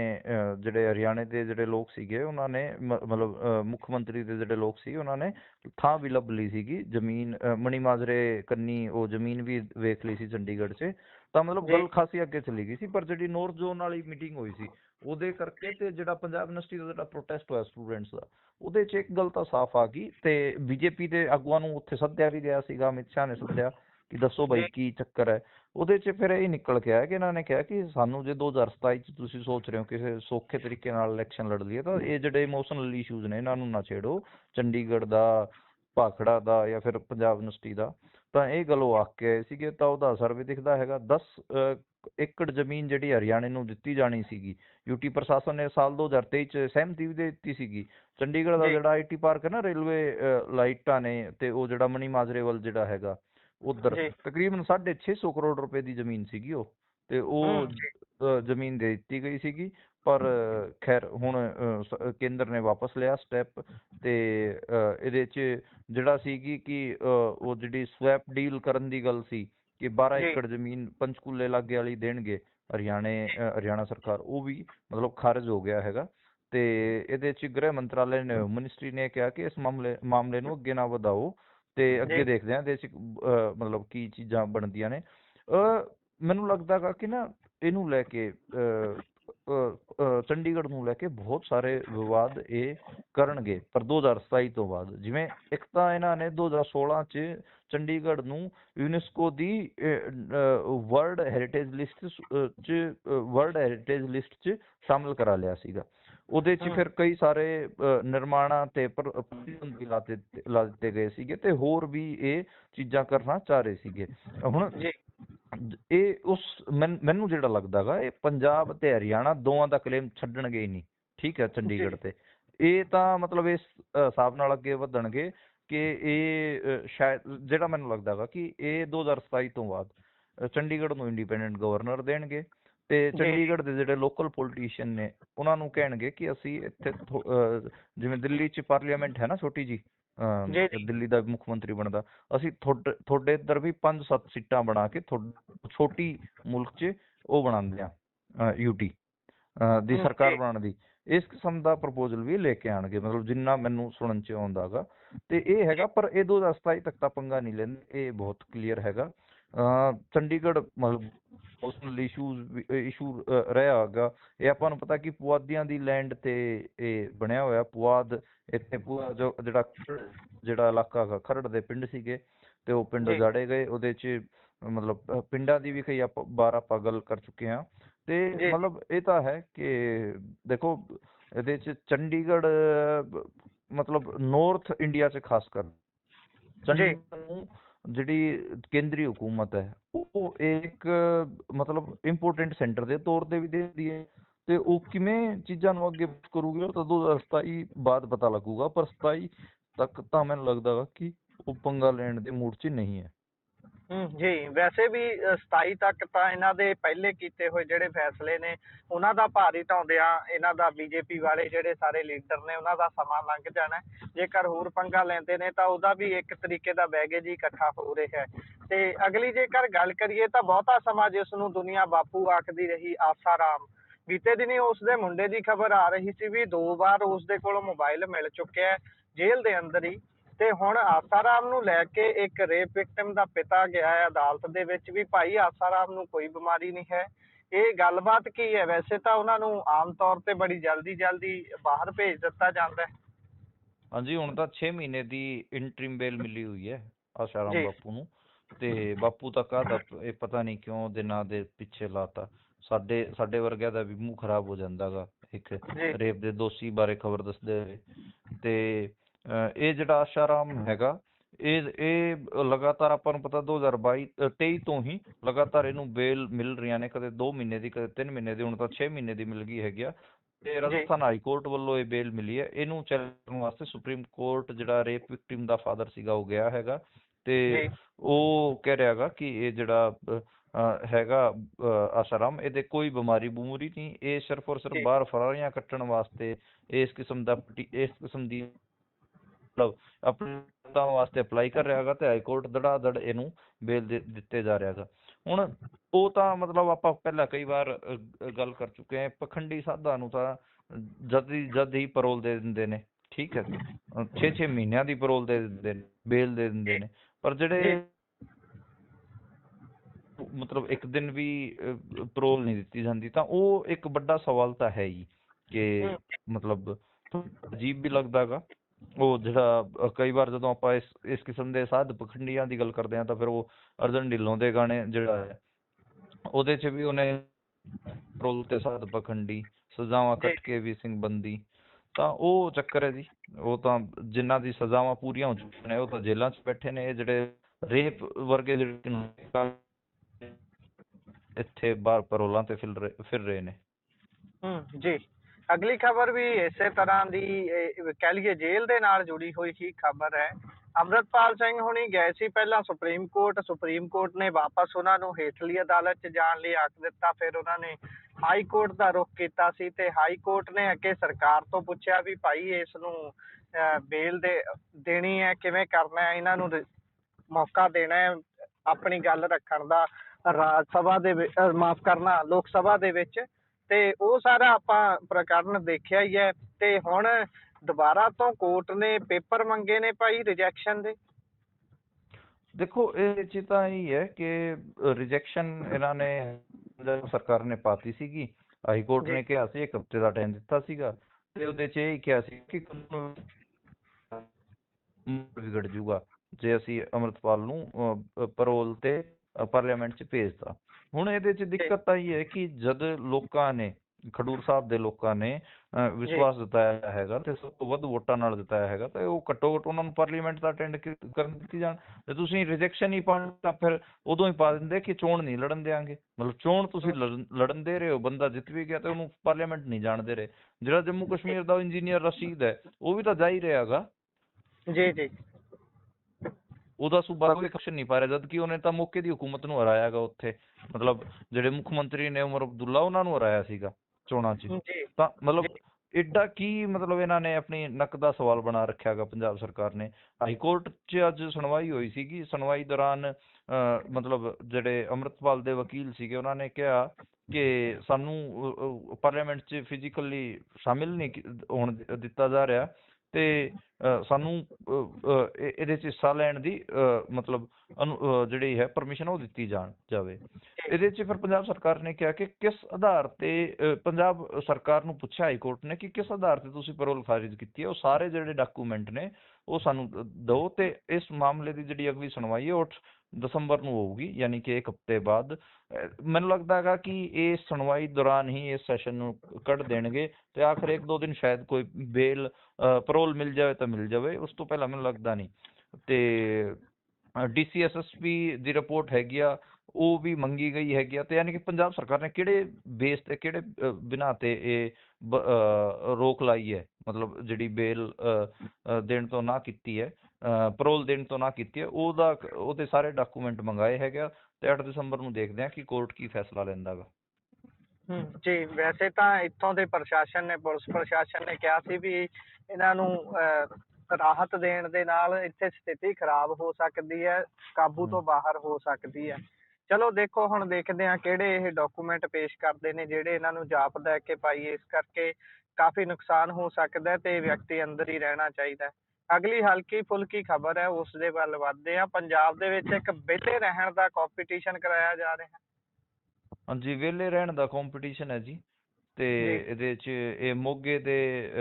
ਜਿਹੜੇ ਹਰਿਆਣੇ ਦੇ ਜਿਹੜੇ ਲੋਕ ਸੀਗੇ ਉਹਨਾਂ ਨੇ ਮਤਲਬ ਮੁੱਖ ਮੰਤਰੀ ਦੇ ਜਿਹੜੇ ਲੋਕ ਸੀ ਉਹਨਾਂ ਨੇ ਥਾਂ ਵੀ ਲੱਭ ਲਈ ਸੀਗੀ ਜ਼ਮੀਨ ਮਣੀ ਮਾਜਰੇ ਕੰਨੀ ਉਹ ਜ਼ਮੀਨ ਵੀ ਵੇਖ ਲਈ ਸੀ ਚੰਡੀਗੜ੍ਹ 'ਚ ਤਾਂ ਮਤਲਬ। ਗੱਲ ਖਾਸੀ ਅੱਗੇ ਚਲੀ ਗਈ ਸੀ ਪਰ ਜਿਹੜੀ ਨੌਰਥ ਜ਼ੋਨ ਵਾਲੀ ਮੀਟਿੰਗ ਹੋਈ ਸੀ ਉਹਦੇ ਕਰਕੇ ਤੇ ਜਿਹੜਾ ਪੰਜਾਬ ਯੂਨੀਵਰਸਿਟੀ ਦਾ ਜਿਹੜਾ ਪ੍ਰੋਟੈਸਟ ਹੋਇਆ ਸਟੂਡੈਂਟਸ ਦਾ ਉਹਦੇ 'ਚ ਇੱਕ ਗੱਲ ਤਾਂ ਸਾਫ਼ ਆ ਗਈ ਤੇ ਬੀਜੇਪੀ ਦੇ ਆਗੂਆਂ ਨੂੰ ਉੱਥੇ ਸੱਦਿਆ ਵੀ ਗਿਆ ਸੀਗਾ ਅਮਿਤ ਸ਼ਾਹ ਨੇ ਸੱਦਿਆ ਕਿ ਦੱਸੋ ਬਾਈ। ਕੀ ਚੱਕਰ ਹੈ ਉਹਦੇ 'ਚ ਫਿਰ ਇਹ ਨਿਕਲ ਕੇ ਆਇਆ ਕਿ ਇਹਨਾਂ ਨੇ ਕਿਹਾ ਕਿ ਸਾਨੂੰ ਜੇ 2027 'ਚ ਤੁਸੀਂ ਸੋਚ ਰਹੇ ਹੋ ਕਿਸੇ ਸੌਖੇ ਤਰੀਕੇ ਨਾਲ ਇਲੈਕਸ਼ਨ ਲੜ ਲਈਏ ਤਾਂ ਇਹ ਜਿਹੜੇ ਇਮੋਸ਼ਨਲ ਇਸ਼ੂਜ਼ ਨੇ ਇਹਨਾਂ ਨੂੰ ਨਾ ਛੇੜੋ ਚੰਡੀਗੜ੍ਹ ਦਾ ਭਾਖੜਾ ਦਾ ਜਾਂ ਫਿਰ ਪੰਜਾਬ ਯੂਨੀਵਰਸਿਟੀ ਦਾ ਤਾਂ ਇਹ ਗੱਲ ਉਹ ਆਖ ਕੇ ਆਏ ਸੀਗੇ ਤਾਂ ਉਹਦਾ ਅਸਰ ਵੀ ਦਿਖਦਾ ਹੈਗਾ 10 ਅਹ, ਏਕੜ ਜ਼ਮੀਨ ਜਿਹੜੀ ਹਰਿਆਣੇ ਨੂੰ ਦਿੱਤੀ ਜਾਣੀ ਸੀਗੀ ਯੂਟੀ ਪ੍ਰਸ਼ਾਸਨ ਨੇ ਸਾਲ 2023 ਚ ਸਹਿਮਤੀ ਵੀ ਦੇ ਦਿੱਤੀ ਸੀਗੀ ਚੰਡੀਗੜ੍ਹ ਦਾ। ਜਿਹੜਾ ਆਈਟੀ ਪਾਰਕ ਹੈ ਨਾ ਰੇਲਵੇ ਲਾਈਟਾਂ ਨੇ ਤੇ ਉਹ ਜਿਹੜਾ ਮਣੀ ਮਾਜਰੇ ਵੱਲ ਜਿਹੜਾ ਹੈਗਾ ਉਧਰ। ਤਕਰੀਬਨ 650 ਕਰੋੜ ਰੁਪਏ ਦੀ ਜ਼ਮੀਨ ਸੀਗੀ ਉਹ। ਤੇ ਉਹ ਜ਼ਮੀਨ ਦੇ ਦਿੱਤੀ ਗਈ ਸੀਗੀ। ਪਰ ਖੈਰ ਹੁਣ ਕੇਂਦਰ ਨੇ ਵਾਪਸ ਲਿਆ ਸਟੈਪ ਤੇ ਇਹਦੇ 'ਚ ਜਿਹੜਾ ਸੀਗੀ ਕਿ ਉਹ ਜਿਹੜੀ ਸਵੈਪ ਡੀਲ ਕਰਨ ਦੀ ਗੱਲ ਸੀ ਕਿ 12 ਜੀ। ਏਕੜ ਜ਼ਮੀਨ ਪੰਚਕੂਲੇ ਲਾਗੇ ਵਾਲੀ ਦੇਣਗੇ ਹਰਿਆਣੇ ਹਰਿਆਣਾ ਸਰਕਾਰ ਉਹ ਵੀ ਮਤਲਬ ਖਾਰਜ ਹੋ ਗਿਆ ਹੈਗਾ। ਤੇ ਇਹਦੇ 'ਚ ਗ੍ਰਹਿ ਮੰਤਰਾਲੇ ਨੇ ਮਿਨਿਸਟਰੀ ਨੇ ਕਿਹਾ ਕਿ ਇਸ ਮਾਮਲੇ ਮਾਮਲੇ ਨੂੰ ਅੱਗੇ ਨਾ ਵਧਾਓ। ਤੇ ਅੱਗੇ। ਦੇਖਦੇ ਹਾਂ ਅਹ, ਮਤਲਬ ਕੀ ਚੀਜ਼ਾਂ ਬਣਦੀਆਂ ਨੇ। ਮੈਨੂੰ ਲੱਗਦਾ ਗਾ ਕਿ ਨਾ ਇਹਨੂੰ ਲੈ ਕੇ ਚੰਡੀਗੜ੍ਹ ਨੂੰ ਲੈ ਕੇ ਬਹੁਤ ਸਾਰੇ ਵਿਵਾਦ ਇਹ ਕਰਨਗੇ ਪਰ 2027 ਤੋਂ ਬਾਅਦ। ਜਿਵੇਂ ਇੱਕ ਤਾਂ ਇਹਨਾਂ ਨੇ 2016 ਚ ਚੰਡੀਗੜ੍ਹ ਨੂੰ ਯੂਨੈਸਕੋ ਦੀ ਵਰਲਡ ਹੈਰੀਟੇਜ ਲਿਸਟ ਚ ਵਰਲਡ ਹੈਰੀਟੇਜ ਲਿਸਟ ਚ ਸ਼ਾਮਲ ਕਰਾ ਲਿਆ ਸੀਗਾ। ਉਹਦੇ ਚ। ਫਿਰ ਕਈ ਸਾਰੇ ਨਿਰਮਾਣਾਂ ਤੇ ਪ੍ਰਤੀਬੰਧ ਲਾ ਦਿੱਤੇ ਲਾ ਦਿੱਤੇ ਗਏ ਸੀਗੇ ਤੇ ਹੋਰ ਵੀ ਇਹ ਚੀਜ਼ਾਂ ਕਰਨਾ ਚਾਹ ਰਹੇ ਸੀਗੇ। ਹੁਣ ਇਹ ਉਸ ਮੈਨ- ਜਿਹੜਾ ਲੱਗਦਾਗਾ ਇਹ ਪੰਜਾਬ ਤੇ ਹਰਿਆਣਾ ਦੋਵਾਂ ਦਾ ਕਲੇਮ ਛੱਡਣਗੇ ਹੀ ਨਹੀਂ। ਠੀਕ ਹੈ ਚੰਡੀਗੜ੍ਹ ਤੇ। ਇਹ ਤਾਂ ਮਤਲਬ ਇਸ ਹਿਸਾਬ ਨਾਲ ਅੱਗੇ ਵਧਣਗੇ ਕਿ ਇਹ ਸ਼ਾਇਦ ਜਿਹੜਾ ਮੈਨੂੰ ਲੱਗਦਾਗਾ ਕਿ ਇਹ 2027 ਤੋਂ ਬਾਅਦ ਚੰਡੀਗੜ੍ਹ ਨੂੰ ਇੰਡੀਪੈਂਡੈਂਟ ਗਵਰਨਰ ਦੇਣਗੇ। ਤੇ। ਚੰਡੀਗੜ੍ਹ ਦੇ ਜਿਹੜੇ ਲੋਕਲ ਪੋਲੀਟੀਸ਼ੀਅਨ ਨੇ ਉਹਨਾਂ ਨੂੰ ਕਹਿਣਗੇ ਕਿ ਅਸੀਂ ਇੱਥੇ ਥੋ- ਅ, ਜਿਵੇਂ ਦਿੱਲੀ 'ਚ ਪਾਰਲੀਮੈਂਟ ਹੈ ਨਾ ਛੋਟੀ ਜੀ ਅ, ਜੀ, ਜੀ। ਦਿੱਲੀ ਦਾ ਮੁੱਖ ਮੰਤਰੀ ਬਣਦਾ ਅਸੀਂ ਤੁਹਾਡੇ ਤੁਹਾਡੇ ਇੱਧਰ ਵੀ 5-7 ਸੀਟਾਂ ਬਣਾ ਕੇ ਤੁਹਾਡ- ਛੋਟੀ ਮੁਲਕ 'ਚ ਉਹ ਬਣਾਉਂਦੇ ਆ ਯੂਟੀ ਦੀ ਹਮ, ਸਰਕਾਰ ਜੀ। ਬਣਾਉਣ ਦੀ ਇਸ ਕਿਸਮ ਦਾ ਪ੍ਰਪੋਜ਼ਲ ਵੀ ਲੈ ਕੇ ਆਣਗੇ ਮਤਲਬ ਜਿੰਨਾ ਮੈਨੂੰ ਸੁਣਨ 'ਚ ਆਉਂਦਾਗਾ ਤੇ ਇਹ ਹੈਗਾ ਪਰ ਇਹ 2027 ਤੱਕ ਤਾਂ ਪੰਗਾ ਨਹੀਂ ਲੈਂਦੇ ਇਹ ਬਹੁਤ ਕਲੀਅਰ ਹੈਗਾ ਅ, ਚੰਡੀਗੜ੍ਹ ਮਤਲਬ ਪਰਸਨਲ ਇਸ਼ੂਜ਼ ਇਸ਼ੂ ਰਿਹਾ ਹੈਗਾ ਇਹ ਆਪਾਂ ਨੂੰ ਪਤਾ ਕਿ ਪੁਆਧੀਆਂ ਦੀ ਲੈਂਡ ਤੇ ਇਹ ਬਣਿਆ ਹੋਇਆ। ਪੁਆਧ ਇੱਥੇ ਪੂਰਾ ਜੋ ਜਿਹੜਾ ਜਿਹੜਾ ਇਲਾਕਾ ਹੈਗਾ ਖਰੜ ਦੇ ਪਿੰਡ ਸੀਗੇ ਤੇ ਉਹ ਪਿੰਡ। ਉਜਾੜੇ ਗਏ। ਉਹਦੇ 'ਚ ਮਤਲਬ ਪਿੰਡਾਂ ਦੀ ਵੀ ਕਈ ਆਪਾਂ ਬਾਰ ਆਪਾਂ ਗੱਲ ਕਰ ਚੁੱਕੇ ਹਾਂ। ਤੇ। ਮਤਲਬ ਇਹ ਤਾਂ ਹੈ ਕਿ ਦੇਖੋ ਇਹਦੇ 'ਚ ਚੰਡੀਗੜ੍ਹ ਮਤਲਬ ਨਾਰਥ ਇੰਡੀਆ 'ਚ ਖਾਸ ਕਰ। ਚੰਡੀਗੜ੍ਹ ਨੂੰ ਜਿਹੜੀ ਕੇਂਦਰੀ ਹਕੂਮਤ ਹੈ, ਉਹ ਇੱਕ ਮਤਲਬ ਇੰਪੋਰਟੈਂਟ ਸੈਂਟਰ ਦੇ ਤੌਰ ਤੇ ਵੀ ਦੇਖਦੀ ਹੈ ਤੇ ਉਹ ਕਿਵੇਂ ਚੀਜ਼ਾਂ ਨੂੰ ਅੱਗੇ ਕਰੂਗੀ, ਉਹ ਤਾਂ 2027 ਬਾਅਦ ਪਤਾ ਲੱਗੂਗਾ, ਪਰ 27 ਤੱਕ ਤਾਂ ਮੈਨੂੰ ਲੱਗਦਾ ਵਾ ਕਿ ਉਹ ਪੰਗਾ ਲੈਣ ਦੇ ਮੂਡ 'ਚ ਨਹੀਂ ਹੈ। ਜੀ, ਵੈਸੇ ਵੀ 27 ਤੱਕ ਤਾਂ ਇਹਨਾਂ ਦੇ ਪਹਿਲੇ ਕੀਤੇ ਹੋਏ ਜਿਹੜੇ ਫੈਸਲੇ ਨੇ, ਉਹਨਾਂ ਦਾ ਭਾਰੀ ਢਾਉਂਦਿਆਂ ਇਹਨਾਂ ਦਾ ਬੀਜੇਪੀ ਵਾਲੇ ਜਿਹੜੇ ਸਾਰੇ ਲੀਡਰ ਨੇ, ਉਹਨਾਂ ਦਾ ਸਮਾਂ ਲੰਘ ਜਾਣਾ। ਹੈ। ਜੇਕਰ ਹੋਰ ਪੰਗਾ ਲੈਂਦੇ ਨੇ, ਤਾਂ ਉਹਦਾ ਵੀ ਇੱਕ ਤਰੀਕੇ ਦਾ ਬੈਗੇਜ ਹੀ ਇਕੱਠਾ ਹੋ ਰਿਹਾ ਹੈ। ਤੇ ਅਗਲੀ ਜੇਕਰ ਗੱਲ ਕਰੀਏ, ਤਾਂ ਬਹੁਤਾ ਸਮਾਂ ਜਿਸ ਨੂੰ ਦੁਨੀਆ ਬਾਪੂ ਆਖਦੀ ਰਹੀ ਆਸਾਰਾਮ ਬੀਤੇ ਦਿਨੀ ਉਸ ਦੇ ਮੁੰਡੇ ਦੀ ਖਬਰ ਆ ਰਹੀ ਸੀ ਵੀ ਦੋ ਵਾਰ ਉਸ ਦੇ ਕੋਲੋਂ ਮੋਬਾਈਲ ਮਿਲ ਚੁੱਕਿਆ ਹੈ, ਜੇਲ੍ਹ ਦੇ ਅੰਦਰ ਹੀ। ਤੇ ਹੁਣ ਆਸਾਰਾਮ ਨੂੰ ਲੈ ਕੇ ਇੱਕ ਰੇਪ ਵਿਕਟਮ ਦਾ ਪਿਤਾ ਗਿਆ ਹੈ ਅਦਾਲਤ ਦੇ ਵਿੱਚ ਵੀ ਭਾਈ ਆਸਾਰਾਮ ਨੂੰ ਕੋਈ ਬਿਮਾਰੀ ਨਹੀਂ ਹੈ। ਇਹ ਗੱਲਬਾਤ ਕੀ ਹੈ? ਵੈਸੇ ਤਾਂ ਉਹਨਾਂ ਨੂੰ ਆਮ ਤੌਰ ਤੇ ਬੜੀ ਜਲਦੀ ਜਲਦੀ ਬਾਹਰ ਭੇਜ ਦਿੱਤਾ ਜਾਂਦਾ ਹੈ। ਹਾਂਜੀ ਹੁਣ ਤਾਂ 6 ਮਹੀਨੇ ਦੀ ਇੰਟਰਿਮ ਬੇਲ ਮਿਲੀ ਹੋਈ ਹੈ ਆਸ਼ਾਰਾਮ। ਬਾਪੂ ਨੂੰ। ਤੇ ਬਾਪੂ ਤਾਂ ਕਾਹਦਾ ਇਹ ਪਤਾ ਨਹੀਂ ਕਿਉਂ ਦੇ ਨਾਂ ਦੇ ਪਿੱਛੇ ਲਾਤਾ। ਸਾਡੇ ਸਾਡੇ ਵਰਗਿਆਂ ਦਾ ਵੀ ਮੂੰਹ ਖਰਾਬ ਹੋ ਜਾਂਦਾਗਾ। ਇੱਕ। ਰੇਪ ਦੇ ਦੋਸ਼ੀ ਬਾਰੇ ਖਬਰ ਦੱਸਦੇ ਹੋਏ। ਤੇ ਇਹ ਜਿਹੜਾ ਆਸ਼ਾਰਾਮ ਹੈਗਾ ਇਹ ਇਹ ਲਗਾਤਾਰ ਆਪਾਂ ਨੂੰ ਪਤਾ 2022 ਅ, 23 ਤੋਂ ਹੀ ਲਗਾਤਾਰ ਇਹਨੂੰ ਬੇਲ ਮਿਲ ਰਹੀਆਂ ਨੇ ਕਦੇ 2 ਮਹੀਨੇ ਦੀ ਕਦੇ 3 ਮਹੀਨੇ ਦੀ ਹੁਣ ਤਾਂ 6 ਮਹੀਨੇ ਦੀ ਮਿਲ ਗਈ ਹੈਗੀ ਆ। ਤੇ ਰਾਜਸਥਾਨ ਹਾਈ ਕੋਰਟ ਵੱਲੋਂ ਇਹ ਬੇਲ ਮਿਲੀ ਹੈ। ਇਹਨੂੰ ਕਰਨ ਵਾਸਤੇ ਸੁਪਰੀਮ ਕੋਰਟ ਜਿਹੜਾ ਰੇਪ ਵਿਕਟਿਮ ਦਾ ਫਾਦਰ ਸੀਗਾ ਉਹ ਗਿਆ ਹੈਗਾ। ਤੇ ਉਹ ਕਹਿ ਰਿਹਾਗਾ ਕਿ ਇਹ ਜਿਹੜਾ ਹੈਗਾ ਆਸਾਰਾਮ ਇਹਦੇ ਕੋਈ ਬਿਮਾਰੀ ਬਮੂਰੀ ਨਹੀਂ ਇਹ ਸਿਰਫ ਔਰ ਸਿਰਫ। ਬਾਹਰ ਫਰਾਰੀਆਂ ਕੱਟਣ ਵਾਸਤੇ ਇਸ ਕਿਸਮ ਦਾ ਇਸ ਕਿਸਮ ਦੀ ਮਤਲਬ ਆਪਣੇ ਤਾਂ ਵਾਸਤੇ ਅਪਲਾਈ ਕਰ ਰਿਹਾ ਹੈਗਾ ਤੇ ਹਾਈ ਕੋਰਟ ਦੜਾ ਦੜ ਇਹਨੂੰ ਬੇਲ ਦਿੱਤੇ ਜਾ ਰਿਹਾ ਹੈਗਾ। ਹੁਣ ਉਹ ਤਾਂ ਮਤਲਬ ਆਪਾਂ ਪਹਿਲਾਂ ਕਈ ਵਾਰ ਗੱਲ ਕਰ ਚੁੱਕੇ ਹਾਂ, ਪਖੰਡੀ ਸਾਧਾਂ ਨੂੰ ਤਾਂ ਜਦ ਹੀ ਜਦ ਹੀ ਪਰੋਲ ਦੇ ਦਿੰਦੇ ਨੇ, ਠੀਕ ਹੈ 6-6 ਮਹੀਨਿਆਂ ਦੀ ਪਰੋਲ ਦੇ ਦਿੰਦੇ ਨੇ ਬੇਲ ਦੇ ਦਿੰਦੇ ਨੇ। ਪਰ ਜਿਹੜੇ ਮਤਲਬ ਇੱਕ ਦਿਨ ਵੀ ਪਰੋਲ ਨਹੀਂ ਦਿੱਤੀ ਜਾਂਦੀ, ਤਾਂ ਉਹ ਇੱਕ ਵੱਡਾ ਸਵਾਲ ਤਾਂ ਹੈ ਹੀ ਕਿ ਮਤਲਬ ਅਜੀਬ ਵੀ ਲੱਗਦਾਗਾ ਉਹ ਜਿਹੜਾ ਅ, ਕਈ ਵਾਰ ਜਦੋਂ ਆਪਾਂ ਇਸ ਇਸ ਕਿਸਮ ਦੇ ਸਾਧ ਪਖੰਡੀਆਂ ਦੀ ਗੱਲ ਕਰਦੇ ਹਾਂ ਤਾਂ ਫਿਰ ਉਹ ਅਰਜਨ ਢਿੱਲੋਂ ਦੇ ਗਾਣੇ ਜਿਹੜਾ ਹੈ ਉਹਦੇ 'ਚ ਵੀ ਉਹਨੇ ਪਰੋਲ ਤੇ ਸਾਧ ਪਖੰਡੀ ਸਜ਼ਾਵਾਂ ਕੱਟ ਕੇ ਵੀ ਸਿੰਘ ਬੰਦੀ ਤਾਂ ਉਹ ਚੱਕਰ ਹੈ ਜੀ। ਉਹ ਤਾਂ ਜਿਨ੍ਹਾਂ ਦੀ ਸਜ਼ਾਵਾਂ ਪੂਰੀਆਂ ਹੋ ਚੁੱਕੀਆਂ ਨੇ ਉਹ ਤਾਂ ਜੇਲ੍ਹਾਂ 'ਚ ਬੈਠੇ ਨੇ ਇਹ ਜਿਹੜੇ ਰੇਪ ਵਰਗੇ ਜਿਹੜੇ ਕਾਨੂੰਨ ਇੱਥੇ ਬਾਹਰ ਪਰੋਲਾਂ ਤੇ ਫਿਰ ਰਹੇ ਫਿਰ ਰਹੇ ਨੇ। ਹੂੰ ਜੀ। ਅਗਲੀ ਖਬਰ ਵੀ ਇਸੇ ਤਰ੍ਹਾਂ ਦੀ, ਇਹ ਕਹਿ ਲਈਏ ਜੇਲ੍ਹ ਦੇ ਨਾਲ ਜੁੜੀ ਹੋਈ ਹੀ ਖਬਰ ਹੈ। ਅੰਮ੍ਰਿਤਪਾਲ ਸਿੰਘ ਹੁਣੀ ਗਏ ਸੀ ਪਹਿਲਾਂ ਸੁਪਰੀਮ ਕੋਰਟ ਸੁਪਰੀਮ ਕੋਰਟ ਨੇ ਵਾਪਸ ਉਹਨਾਂ ਨੂੰ ਹੇਠਲੀ ਅਦਾਲਤ 'ਚ ਜਾਣ ਲਈ ਆਖ ਦਿੱਤਾ, ਫਿਰ ਉਹਨਾਂ ਨੇ ਹਾਈ ਕੋਰਟ ਦਾ ਰੁਖ ਕੀਤਾ ਸੀ ਤੇ ਹਾਈ ਕੋਰਟ ਨੇ ਅੱਗੇ ਸਰਕਾਰ ਤੋਂ ਪੁੱਛਿਆ ਵੀ ਭਾਈ ਇਸ ਨੂੰ ਬੇਲ ਦੇ, ਦੇਣੀ ਹੈ, ਕਿਵੇਂ ਕਰਨਾ ਹੈ, ਇਹਨਾਂ ਨੂੰ ਮੌਕਾ ਦੇਣਾ ਹੈ, ਆਪਣੀ ਗੱਲ ਰੱਖਣ ਦਾ ਰਾਜ ਸਭਾ ਦੇ ਮਾਫ ਕਰਨਾ, ਲੋਕ ਸਭਾ ਦੇ ਵਿੱਚ ਤੇ ਉਹ ਸਾਰਾ ਆਪਾਂ ਪ੍ਰਕਰਨ ਦੇਖਿਆ ਹੀ ਹੈ। ਤੇ ਹੁਣ ਦੁਬਾਰਾ ਤੋਂ ਕੋਰਟ ਨੇ ਪੇਪਰ ਮੰਗੇ ਨੇ ਭਾਈ ਰਿਜੈਕਸ਼ਨ ਦੇ। ਦੇਖੋ ਇਹ 'ਚ ਤਾਂ ਇਹ ਹੈ ਕਿ ਰਿਜੈਕਸ਼ਨ ਇਹਨਾਂ ਨੇ ਸਰਕਾਰ ਨੇ ਪਾਤੀ ਸੀਗੀ ਹਾਈ ਕੋਰਟ। ਨੇ ਕਿਹਾ ਸੀ ਇੱਕ ਹਫ਼ਤੇ ਦਾ ਟਾਈਮ ਦਿੱਤਾ ਸੀਗਾ। ਤੇ ਉਹਦੇ 'ਚ ਇਹ ਹੀ ਕਿਹਾ ਸੀ ਕਿ ਵਿਗੜ ਜੂਗਾ। ਜੇ ਅਸੀਂ ਅਮਰਤਪਾਲ ਨੂੰ ਪਰੋਲ ਤੇ ਪਾਰਲੀਮੈਂਟ 'ਚ ਭੇਜਤਾ। ਹੁਣ ਇਹਦੇ 'ਚ ਦਿੱਕਤ ਤਾਂ ਇਹ ਹੈ ਕਿ ਜਦ ਲੋਕਾਂ ਨੇ ਖਡੂਰ ਸਾਹਿਬ ਦੇ ਲੋਕਾਂ ਨੇ ਵਿਸ਼ਵਾਸ ਜਤਾਇਆ ਹੈਗਾ ਤੇ ਸਭ ਤੋਂ ਵੱਧ ਵੋਟਾਂ ਨਾਲ ਜਤਾਇਆ ਹੈਗਾ ਤੇ ਉਹ ਘੱਟੋ ਘੱਟ ਉਹਨਾਂ ਨੂੰ ਪਾਰਲੀਮੈਂਟ ਦਾ ਅਟੈਂਡ ਕਰਨ ਦਿੱਤੀ ਜਾਣ। ਜੇ ਤੁਸੀਂ ਰਿਜੈਕਸ਼ਨ ਹੀ ਪਾਉਣ ਤਾਂ ਫਿਰ ਉਦੋਂ ਹੀ ਪਾ ਦਿੰਦੇ ਕਿ ਚੋਣ ਨਹੀਂ ਲੜਨ ਦੇਾਂਗੇ ਮਤਲਬ ਚੋਣ ਤੁਸੀਂ ਲੜਨ ਦੇ ਰਹੇ ਹੋ ਬੰਦਾ ਜਿੱਤ ਵੀ ਗਿਆ ਤੇ ਉਹਨੂੰ ਪਾਰਲੀਮੈਂਟ ਨਹੀਂ ਜਾਣ ਦੇ ਰਹੇ। ਜਿਹੜਾ ਜੰਮੂ ਕਸ਼ਮੀਰ ਦਾ ਇੰਜੀਨੀਅਰ ਰਸ਼ੀਦ ਹੈ ਉਹ ਵੀ ਤਾਂ ਜਾ ਹੀ ਰਿਹਾ ਹੈਗਾ। ਜੀ ਜੀ। ਉਹਦਾ ਸੂਬਾ ਕੋਈ ਐਕਸ਼ਨ ਨਹੀਂ ਪਾ ਰਿਹਾ ਜਦ ਕਿ ਉਹਨੇ ਤਾਂ ਮੌਕੇ ਦੀ ਹਕੂਮਤ ਨੂੰ ਹਰਾਇਆ ਹੈਗਾ ਉੱਥੇ। ਮਤਲਬ ਜਿਹੜੇ ਮੁੱਖ ਮੰਤਰੀ ਨੇ ਉਮਰ ਅਬਦੁੱਲਾ ਉਹਨਾਂ ਨੂੰ ਹਰਾਇਆ ਸੀਗਾ ਚੋਣਾਂ 'ਚ। ਤਾਂ ਮਤਲਬ ਐਡਾ ਕੀ ਮਤਲਬ ਇਹਨਾਂ ਨੇ ਆਪਣੀ ਨੱਕ ਦਾ ਸਵਾਲ ਬਣਾ ਰੱਖਿਆ ਹੈਗਾ ਪੰਜਾਬ ਸਰਕਾਰ ਨੇ। ਹਾਈ ਕੋਰਟ 'ਚ ਅੱਜ ਸੁਣਵਾਈ ਹੋਈ ਸੀਗੀ। ਸੁਣਵਾਈ ਦੌਰਾਨ ਮਤਲਬ ਜਿਹੜੇ ਅੰਮ੍ਰਿਤਪਾਲ ਦੇ ਵਕੀਲ ਸੀਗੇ ਉਹਨਾਂ ਨੇ ਕਿਹਾ ਕਿ ਸਾਨੂੰ ਪਾਰਲੀਮੈਂਟ 'ਚ ਫਿਜ਼ੀਕਲੀ ਸ਼ਾਮਿਲ ਨਹੀਂ ਹੋਣ ਦਿੱਤਾ ਜਾ ਰਿਹਾ। ਤੇ ਸਾਨੂੰ ਇਹਦੇ 'ਚ ਹਿੱਸਾ ਲੈਣ ਦੀ ਮਤਲਬ ਜਿਹੜੀ ਹੈ ਪਰਮਿਸ਼ਨ ਉਹ ਦਿੱਤੀ ਜਾਣ, ਜਾਵੇ। ਇਹਦੇ 'ਚ ਫਿਰ ਪੰਜਾਬ ਸਰਕਾਰ ਨੇ ਕਿਹਾ ਕਿ ਕਿਸ ਆਧਾਰ ਤੇ ਪੰਜਾਬ ਸਰਕਾਰ ਨੂੰ ਪੁੱਛਿਆ ਹਾਈ ਕੋਰਟ ਨੇ ਕਿ ਕਿਸ ਆਧਾਰ ਤੇ ਤੁਸੀਂ ਪਰੋਲ ਖਾਰਿਜ ਕੀਤੀ ਹੈ, ਉਹ ਸਾਰੇ ਜਿਹੜੇ ਡਾਕੂਮੈਂਟ ਨੇ, ਉਹ ਸਾਨੂੰ ਦ- ਦਿਓ ਤੇ ਇਸ ਮਾਮਲੇ ਦੀ ਜਿਹੜੀ ਅਗਲੀ ਸੁਣਵਾਈ ਹੈ, ਉਹ ਦਸੰਬਰ ਨੂੰ ਹੋਊਗੀ ਯਾਨੀ ਕਿ ਇੱਕ ਹਫ਼ਤੇ ਬਾਅਦ। ਮੈਨੂੰ ਲੱਗਦਾ ਹੈਗਾ ਕਿ ਇਸ ਸੁਣਵਾਈ ਦੌਰਾਨ ਹੀ ਇਸ ਸੈਸ਼ਨ ਨੂੰ ਕੱਢ ਦੇਣਗੇ ਤੇ ਆਖਰ ਇੱਕ ਦੋ ਦਿਨ ਸ਼ਾਇਦ ਕੋਈ ਬੇਲ ਅਹ, ਮਿਲ ਜਾਵੇ ਤਾਂ ਮਿਲ ਜਾਵੇ ਉਸ ਤੋਂ ਪਹਿਲਾਂ ਮੈਨੂੰ ਲੱਗਦਾ ਨਹੀਂ। ਤੇ ਡੀਸੀਐਸਐਸਪੀ ਦੀ ਰਿਪੋਰਟ ਹੈਗੀ ਆ ਉਹ ਵੀ ਮੰਗੀ ਗਈ ਹੈਗੀ ਆ ਤੇ ਯਾਨੀ ਕਿ ਪੰਜਾਬ ਸਰਕਾਰ ਨੇ ਕਿਹੜੇ ਬੇਸ ਤੇ ਕਿਹੜੇ ਅਹ, ਬਿਨਾਂ ਤੇ ਇਹ ਰੋਕ ਲਾਈ ਹੈ? ਮਤਲਬ ਜਿਹੜੀ ਬੇਲ ਦੇਣ ਤੋਂ ਨਾ ਕੀਤੀ ਹੈ। ਪਰੋਲ ਦੇਣ ਤੋਂ ਨਾ ਕੀਤੀ ਹੈ। ਉਹਦਾ ਉਹਦੇ ਸਾਰੇ ਡਾਕੂਮੈਂਟ ਮੰਗਾਏ ਹੈਗੇ ਆ ਤੇ 8 ਦਸੰਬਰ ਨੂੰ ਦੇਖਦੇ ਹਾਂ ਕਿ ਕੋਰਟ ਕੀ ਫੈਸਲਾ ਲੈਂਦਾ ਗਾ। ਹੂੰ। ਜੀ ਵੈਸੇ ਤਾਂ ਇੱਥੋਂ ਦੇ ਪ੍ਰਸ਼ਾਸਨ ਨੇ ਪੁਲਿਸ ਪ੍ਰਸ਼ਾਸਨ ਨੇ ਕਿਹਾ ਸੀ ਵੀ ਇਹਨਾਂ ਨੂੰ ਰਾਹਤ ਦੇਣ ਦੇ ਨਾਲ ਇੱਥੇ ਸਥਿਤੀ ਖਰਾਬ ਹੋ ਸਕਦੀ ਹੈ ਕਾਬੂ ਤੋਂ ਬਾਹਰ ਹੋ ਸਕਦੀ ਹੈ। ਚਲੋ ਦੇਖੋ ਹੁਣ ਦੇਖਦੇ ਹਾਂ ਕਿਹੜੇ ਇਹ ਡਾਕੂਮੈਂਟ ਪੇਸ਼ ਕਰਦੇ ਨੇ ਜਿਹੜੇ ਇਹਨਾਂ ਨੂੰ ਜਾਪਦਾ ਹੈ ਕਿ ਭਾਈ ਇਸ ਕਰਕੇ ਕਾਫੀ ਨੁਕਸਾਨ ਹੋ ਸਕਦਾ ਹੈ ਤੇ ਵਿਅਕਤੀ ਅੰਦਰ ਹੀ ਰਹਿਣਾ ਚਾਹੀਦਾ ਹੈ। ਅਗਲੀ ਹਲਕੀ ਫੁਲਕੀ ਖਬਰ ਹੈ ਉਸ ਦੇ ਵੱਲ ਵੱਧਦੇ ਆ ਪੰਜਾਬ ਦੇ ਵਿੱਚ ਇੱਕ ਵਿਹਲੇ ਰਹਿਣ ਦਾ ਕੰਪੀਟੀਸ਼ਨ ਕਰਾਇਆ ਜਾ ਰਿਹਾ ਹੈ। ਹਾਂਜੀ ਵਿਹਲੇ ਰਹਿਣ ਦਾ ਕੰਪੀਟੀਸ਼ਨ ਹੈ ਜੀ। ਤੇ। ਇਹਦੇ 'ਚ ਇਹ ਮੋਗੇ ਦੇ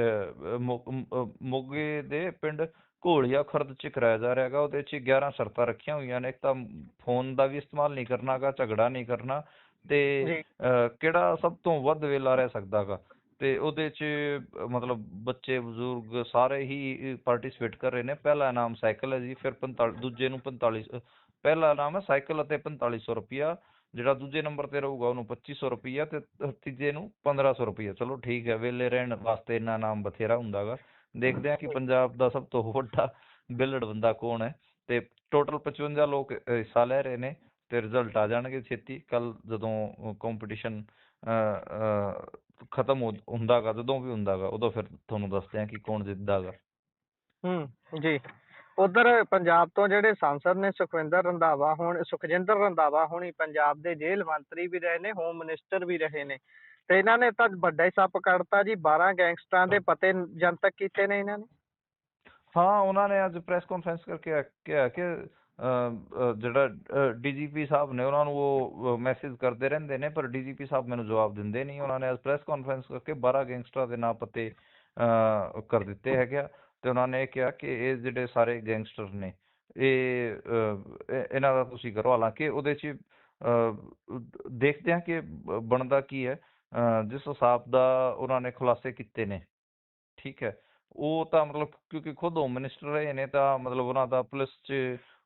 ਅਹ, ਮੋ- ਅਹ, ਮੋਗੇ ਦੇ ਪਿੰਡ ਘੋਲੀਆ ਖੁਰਦ 'ਚ ਕਰਾਇਆ ਜਾ ਰਿਹਾ ਹੈਗਾ। ਉਹਦੇ 'ਚ 11 ਸ਼ਰਤਾਂ ਰੱਖੀਆਂ ਹੋਈਆਂ ਨੇ। ਇੱਕ ਤਾਂ ਫੋਨ ਦਾ ਵੀ ਇਸਤੇਮਾਲ ਨਹੀਂ ਕਰਨਾਗਾ ਝਗੜਾ ਨਹੀਂ ਕਰਨਾ। ਤੇ ਜੀ। ਅਹ, ਕਿਹੜਾ ਸਭ ਤੋਂ ਵੱਧ ਵੇਲਾ ਰਹਿ ਸਕਦਾਗਾ ਤੇ ਉਹਦੇ 'ਚ ਮਤਲਬ ਬੱਚੇ, ਬਜ਼ੁਰਗ ਸਾਰੇ ਹੀ ਪਾਰਟਿਸਿਪੇਟ ਕਰ ਰਹੇ ਨੇ। ਪਹਿਲਾ ਇਨਾਮ ਸਾਈਕਲ ਹੈ ਜੀ, ਫਿਰ 45 ਦੂਜੇ ਨੂੰ 45 ਪਹਿਲਾ ਇਨਾਮ ਹੈ ਸਾਈਕਲ ਅਤੇ 4500 ਰੁਪਿਆ ਜਿਹੜਾ ਦੂਜੇ ਨੰਬਰ ਤੇ ਰਹੂਗਾ ਉਹਨੂੰ 2500 ਰੁਪਈਆ ਤੇ ਤੀਜੇ ਨੂੰ 1500 ਰੁਪਈਆ ਚਲੋ ਠੀਕ ਹੈ, ਵਿਹਲੇ ਰਹਿਣ ਵਾਸਤੇ ਇੰਨਾ ਨਾਮ ਬਥੇਰਾ ਹੁੰਦਾਗਾ। ਦੇਖਦੇ ਹਾਂ ਕਿ ਪੰਜਾਬ ਦਾ ਸਭ ਤੋਂ ਵੱਡਾ ਬਿਲੜ ਬੰਦਾ ਕੌਣ ਹੈ। ਤੇ ਟੋਟਲ 55 ਲੋਕ ਹਿੱਸਾ ਲੈ ਰਹੇ ਨੇ। ਤੇ ਰਿਜ਼ਲਟ ਆ ਜਾਣਗੇ ਛੇਤੀ। ਕੱਲ ਜਦੋਂ ਕੰਪੀਟੀਸ਼ਨ ਖਤਮ ਹੁੰਦਾਗਾ ਜਦੋਂ ਵੀ ਹੁੰਦਾਗਾ ਉਦੋਂ ਫਿਰ ਤੁਹਾਨੂੰ ਦੱਸਦੇ ਆ ਕਿ ਕੌਣ ਜਿੱਤਦਾਗਾ। ਹੂੰ ਜੀ। ਉਧਰ ਪੰਜਾਬ ਤੋਂ ਜਿਹੜੇ ਸਾਂਸਦ ਨੇ ਸੁਖਵਿੰਦਰ ਰੰਧਾਵਾ ਹੁਣ ਸੁਖਜਿੰਦਰ ਰੰਧਾਵਾ ਹੁਣੀ ਪੰਜਾਬ ਦੇ ਜੇਲ੍ਹ ਮੰਤਰੀ ਵੀ ਰਹੇ ਨੇ ਹੋਮ ਮਿਨਿਸਟਰ ਵੀ ਰਹੇ ਨੇ। ਤੇ ਇਹਨਾਂ ਨੇ ਤਾਂ ਵੱਡਾ ਹੀ ਸੱਪ ਕੱਢਤਾ ਜੀ 12 ਗੈਂਗਸਟਰਾਂ ਦੇ ਪਤੇ ਜਨਤਕ ਕੀਤੇ ਨੇ ਇਹਨਾਂ ਨੇ। ਹਾਂ ਉਹਨਾਂ ਨੇ ਅੱਜ ਪ੍ਰੈਸ ਕਾਨਫਰੰਸ ਕਰਕੇ ਕਿਹਾ ਕਿ ਜਿਹੜਾ ਡੀਜੀਪੀ ਸਾਹਿਬ ਨੇ ਉਹਨਾਂ ਨੂੰ ਉਹ ਮੈਸੇਜ ਕਰਦੇ ਰਹਿੰਦੇ ਨੇ, ਪਰ ਡੀਜੀਪੀ ਸਾਹਿਬ ਮੈਨੂੰ ਜਵਾਬ ਦਿੰਦੇ ਨਹੀਂ। ਉਹਨਾਂ ਨੇ ਅੱਜ ਪ੍ਰੈਸ ਕਾਨਫਰੰਸ ਕਰਕੇ 12 ਗੈਂਗਸਟਰਾਂ ਦੇ ਨਾਂ ਪਤੇ ਕਰ ਦਿੱਤੇ ਹੈਗੇ ਤੇ ਉਹਨਾਂ ਨੇ ਕਿਹਾ ਕਿ ਇਹ ਜਿਹੜੇ ਸਾਰੇ ਗੈਂਗਸਟਰ ਨੇ, ਇਹ ਇਹਨਾਂ ਦਾ ਤੁਸੀਂ ਕਰੋ। ਹਾਲਾਂਕਿ ਉਹਦੇ 'ਚ ਦੇਖਦੇ ਹਾਂ ਕਿ ਬਣਦਾ ਕੀ ਹੈ। ਜਿਸ ਹਿਸਾਬ ਦਾ ਉਹਨਾਂ ਨੇ ਖੁਲਾਸੇ ਕੀਤੇ ਨੇ, ਠੀਕ ਹੈ। ਉਹ ਤਾਂ ਮਤਲਬ ਕਿਉਂਕਿ ਖੁਦ ਹੋਮ ਮਿਨਿਸਟਰ ਰਹੇ ਨੇ, ਤਾਂ ਮਤਲਬ ਉਹਨਾਂ ਦਾ ਪੁਲਿਸ 'ਚ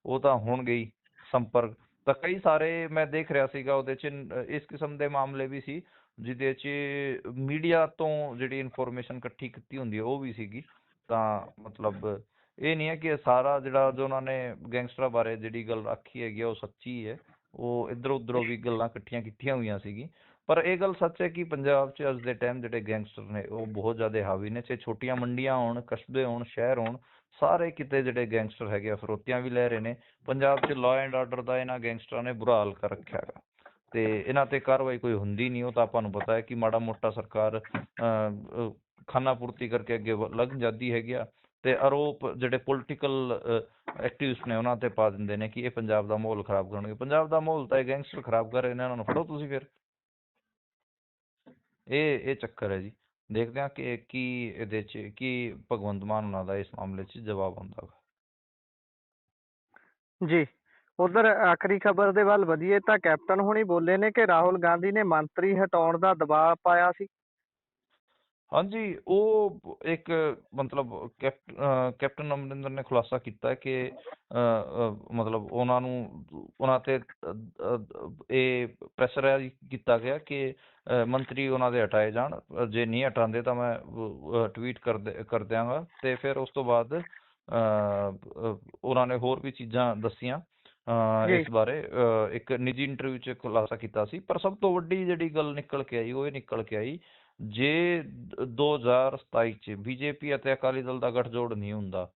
ਉਹ ਤਾਂ ਹੋਣਗੇ ਹੀ ਸੰਪਰਕ। ਤਾਂ ਕਈ ਸਾਰੇ ਮੈਂ ਦੇਖ ਰਿਹਾ ਸੀਗਾ ਉਹਦੇ 'ਚ, ਇਸ ਕਿਸਮ ਦੇ ਮਾਮਲੇ ਵੀ ਸੀ, ਜਿਹਦੇ 'ਚ ਮੀਡੀਆ ਤੋਂ ਜਿਹੜੀ ਇਨਫੋਰਮੇਸ਼ਨ ਇਕੱਠੀ ਕੀਤੀ ਹੁੰਦੀ ਹੈ ਉਹ ਵੀ ਸੀਗੀ। ਤਾਂ ਮਤਲਬ ਇਹ ਨਹੀਂ ਹੈ ਕਿ ਸਾਰਾ ਜਿਹੜਾ ਜੋ ਉਹਨਾਂ ਨੇ ਗੈਂਗਸਟਰਾਂ ਬਾਰੇ ਜਿਹੜੀ ਗੱਲ ਆਖੀ ਹੈਗੀ ਆ, ਉਹ ਸੱਚੀ ਹੈ। ਉਹ ਇੱਧਰੋਂ ਉੱਧਰੋਂ ਵੀ ਗੱਲਾਂ ਇਕੱਠੀਆਂ ਕੀਤੀਆਂ ਹੋਈਆਂ ਸੀਗੀ। ਪਰ ਇਹ ਗੱਲ ਸੱਚ ਹੈ ਕਿ ਪੰਜਾਬ 'ਚ ਅੱਜ ਦੇ ਟਾਈਮ ਜਿਹੜੇ ਗੈਂਗਸਟਰ ਨੇ, ਉਹ ਬਹੁਤ ਜ਼ਿਆਦਾ ਹਾਵੀ ਨੇ। ਚਾਹੇ ਛੋਟੀਆਂ ਮੰਡੀਆਂ ਹੋਣ, ਕਸਬੇ ਹੋਣ, ਸ਼ਹਿਰ ਹੋਣ ਸਾਰੇ ਕਿਤੇ ਜਿਹੜੇ ਗੈਂਗਸਟਰ ਹੈਗੇ ਆ, ਫਰੋਤੀਆਂ ਵੀ ਲੈ ਰਹੇ ਨੇ। ਪੰਜਾਬ 'ਚ ਲਾਅ ਐਂਡ ਆਰਡਰ ਦਾ ਇਹਨਾਂ ਗੈਂਗਸਟਰਾਂ ਨੇ ਬੁਰਾ ਹਾਲ ਕਰ ਰੱਖਿਆ ਹੈਗਾ। ਤੇ ਇਹਨਾਂ ਤੇ ਕਾਰਵਾਈ ਕੋਈ ਹੁੰਦੀ ਨਹੀਂ, ਉਹ ਤਾਂ ਆਪਾਂ ਨੂੰ ਪਤਾ ਹੈ ਕਿ ਮਾੜਾ ਮੋਟਾ ਸਰਕਾਰ ਖਾਨਾ ਪੂਰਤੀ ਕਰਕੇ ਅੱਗੇ ਲੱਗ ਜਾਂਦੀ ਹੈਗੀ ਆ। ਤੇ ਆਰੋਪ ਜਿਹੜੇ ਪੋਲੀਟੀਕਲ ਐਕਟਿਵਿਸਟ ਨੇ ਉਹਨਾਂ ਤੇ ਪਾ ਦਿੰਦੇ ਨੇ ਕਿ ਇਹ ਪੰਜਾਬ ਦਾ ਮਾਹੌਲ ਖਰਾਬ ਕਰਨਗੇ। ਪੰਜਾਬ ਦਾ ਮਾਹੌਲ ਤਾਂ ਇਹ ਗੈਂਗਸਟਰ ਖਰਾਬ ਕਰ ਰਹੇ ਨੇ, ਇਹਨਾਂ ਨੂੰ ਫੜੋ ਤੁਸੀਂ ਫਿਰ। ਇਹ ਇਹ ਚੱਕਰ ਹੈ ਜੀ। ਦੇਖਦੇ ਹਾਂ ਕਿ ਕੀ ਇਹਦੇ 'ਚ, ਕੀ ਭਗਵੰਤ ਮਾਨ ਉਹਨਾਂ ਦਾ ਇਸ ਮਾਮਲੇ 'ਚ ਜਵਾਬ ਆਉਂਦਾ ਵਾ। ਜੀ, ਉਧਰ ਆਖਰੀ ਖਬਰ ਦੇ ਵੱਲ ਵਧੀਏ ਤਾਂ ਕੈਪਟਨ ਹੁਣੀ ਬੋਲੇ ਨੇ ਕਿ ਰਾਹੁਲ ਗਾਂਧੀ ਨੇ ਮੰਤਰੀ ਹਟਾਉਣ ਦਾ ਦਬਾਅ ਪਾਇਆ ਸੀ। ਹਾਂਜੀ ਉਹ ਇੱਕ ਮਤਲਬ ਕੈਪ- ਅਹ ਕੈਪਟਨ ਅਮਰਿੰਦਰ ਨੇ ਖੁਲਾਸਾ ਕੀਤਾ ਕਿ ਮਤਲਬ ਉਹਨਾਂ ਨੂੰ ਉਹਨਾਂ ਤੇ ਇਹ ਪ੍ਰੈਸ਼ਰਾਈਜ਼ ਕੀਤਾ ਗਿਆ ਕਿ ਮੰਤਰੀ ਉਹਨਾਂ ਦੇ ਹਟਾਏ ਜਾਣ। ਜੇ ਨਹੀਂ ਹਟਾਉਂਦੇ ਤਾਂ ਮੈਂ ਟਵੀਟ ਕਰ ਕਰ ਦਿਆਂਗਾ। ਤੇ ਫਿਰ ਉਸ ਤੋਂ ਬਾਅਦ ਉਹਨਾਂ ਨੇ ਹੋਰ ਵੀ ਚੀਜ਼ਾਂ ਦੱਸੀਆਂ। ਇਸ ਬਾਰੇ। ਇੱਕ ਨਿੱਜੀ ਇੰਟਰਵਿਊ 'ਚ ਖੁਲਾਸਾ ਕੀਤਾ ਸੀ। ਪਰ ਸਭ ਤੋਂ ਵੱਡੀ ਜਿਹੜੀ ਗੱਲ ਨਿਕਲ ਕੇ ਆਈ ਉਹ ਇਹ ਨਿਕਲ ਕੇ ਆਈ ਜੇ 2027 ਚ ਬੀਜੇਪੀ ਅਤੇ ਅਕਾਲੀ ਦਲ ਦਾ ਗੱਠਜੋੜ ਨਹੀਂ ਹੁੰਦਾ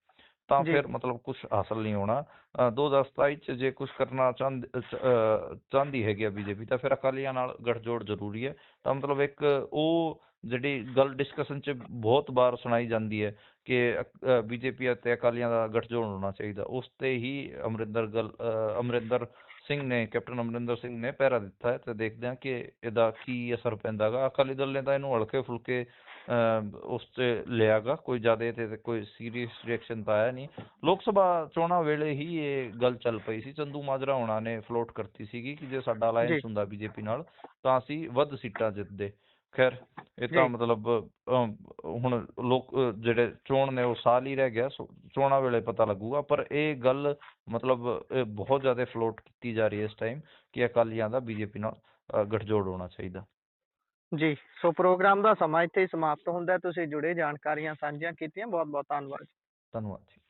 ਤਾਂ। ਫਿਰ ਮਤਲਬ ਕੁਝ ਹਾਸਲ ਨਹੀਂ ਹੋਣਾ ਅ, 2027 ਚ ਜੇ ਕੁਝ ਕਰਨਾ ਚਾਹੁੰਦੀ ਹੈਗੀ ਆ ਬੀਜੇਪੀ ਤਾਂ ਫਿਰ ਅਕਾਲੀਆਂ ਨਾਲ ਗੱਠਜੋੜ ਜ਼ਰੂਰੀ ਹੈ ਤਾਂ ਮਤਲਬ ਇੱਕ ਉਹ ਜਿਹੜੀ ਗੱਲ ਡਿਸਕਸ਼ਨ ਚ ਬਹੁਤ ਵਾਰ ਸੁਣਾਈ ਜਾਂਦੀ ਹੈ ਕਿ ਬੀਜੇਪੀ ਅਤੇ ਅਕਾਲੀਆਂ ਦਾ ਗੱਠਜੋੜ ਹੋਣਾ ਚਾਹੀਦਾ। ਉਸ ਤੇ ਹੀ ਅਮਰਿੰਦਰ ਗੱਲ ਅਮਰਿੰਦਰ ਸਿੰਘ ਨੇ ਕੈਪਟਨ ਅਮਰਿੰਦਰ ਸਿੰਘ ਨੇ ਪਹਿਰਾ ਦਿੱਤਾ ਹੈ ਤੇ ਦੇਖਦੇ ਹਾਂ ਕਿ ਇਹਦਾ ਕੀ ਅਸਰ ਪੈਂਦਾਗਾ। ਅਕਾਲੀ ਦਲ ਨੇ ਤਾਂ ਇਹਨੂੰ ਹਲਕੇ ਫੁਲਕੇ ਉਸ ਤੇ ਲਿਆਗਾ। ਕੋਈ ਜ਼ਿਆਦਾ ਤੇ ਕੋਈ ਸੀਰੀਅਸ ਰਿਐਕਸ਼ਨ ਤਾਂ ਆਇਆ ਨਹੀਂ। ਲੋਕ ਸਭਾ ਚੋਣਾਂ ਵੇਲੇ ਹੀ ਇਹ ਗੱਲ ਚੱਲ ਪਈ ਸੀ। ਚੰਦੂ ਮਾਜਰਾ ਹੋਣਾ ਨੇ ਫਲੋਟ ਕਰਤੀ ਸੀਗੀ ਕਿ ਜੇ ਸਾਡਾ ਅਲਾਈਅੰਸ। ਹੁੰਦਾ ਬੀਜੇਪੀ ਨਾਲ ਤਾਂ ਅਸੀਂ ਵੱਧ ਸੀਟਾਂ ਜਿੱਤਦੇ। ਖੈਰ ਇਹ ਤਾਂ। ਮਤਲਬ ਹੁਣ ਲੋਕ ਜਿਹੜੇ ਚੋਣ ਨੇ ਉਹ ਸਾਲ ਹੀ ਰਹਿ ਗਿਆ ਚੋਣਾਂ ਵੇਲੇ ਪਤਾ ਲੱਗੂਗਾ ਪਰ ਇਹ ਗੱਲ ਮਤਲਬ ਬਹੁਤ ਜ਼ਿਆਦਾ ਫਲੋਟ ਕੀਤੀ ਜਾ ਰਹੀ ਹੈ ਇਸ ਟਾਈਮ ਕਿ ਅਕਾਲੀਆਂ ਦਾ ਬੀਜੇਪੀ ਨਾਲ ਗੱਠਜੋੜ ਹੋਣਾ ਚਾਹੀਦਾ। ਜੀ ਸੋ ਪ੍ਰੋਗਰਾਮ ਦਾ ਸਮਾਂ ਇੱਥੇ ਹੀ ਸਮਾਪਤ ਹੁੰਦਾ ਤੁਸੀਂ ਜੁੜੇ ਜਾਣਕਾਰੀਆਂ ਸਾਂਝੀਆਂ ਕੀਤੀਆਂ। ਬਹੁਤ ਬਹੁਤ ਧੰਨਵਾਦ ਧੰਨਵਾਦ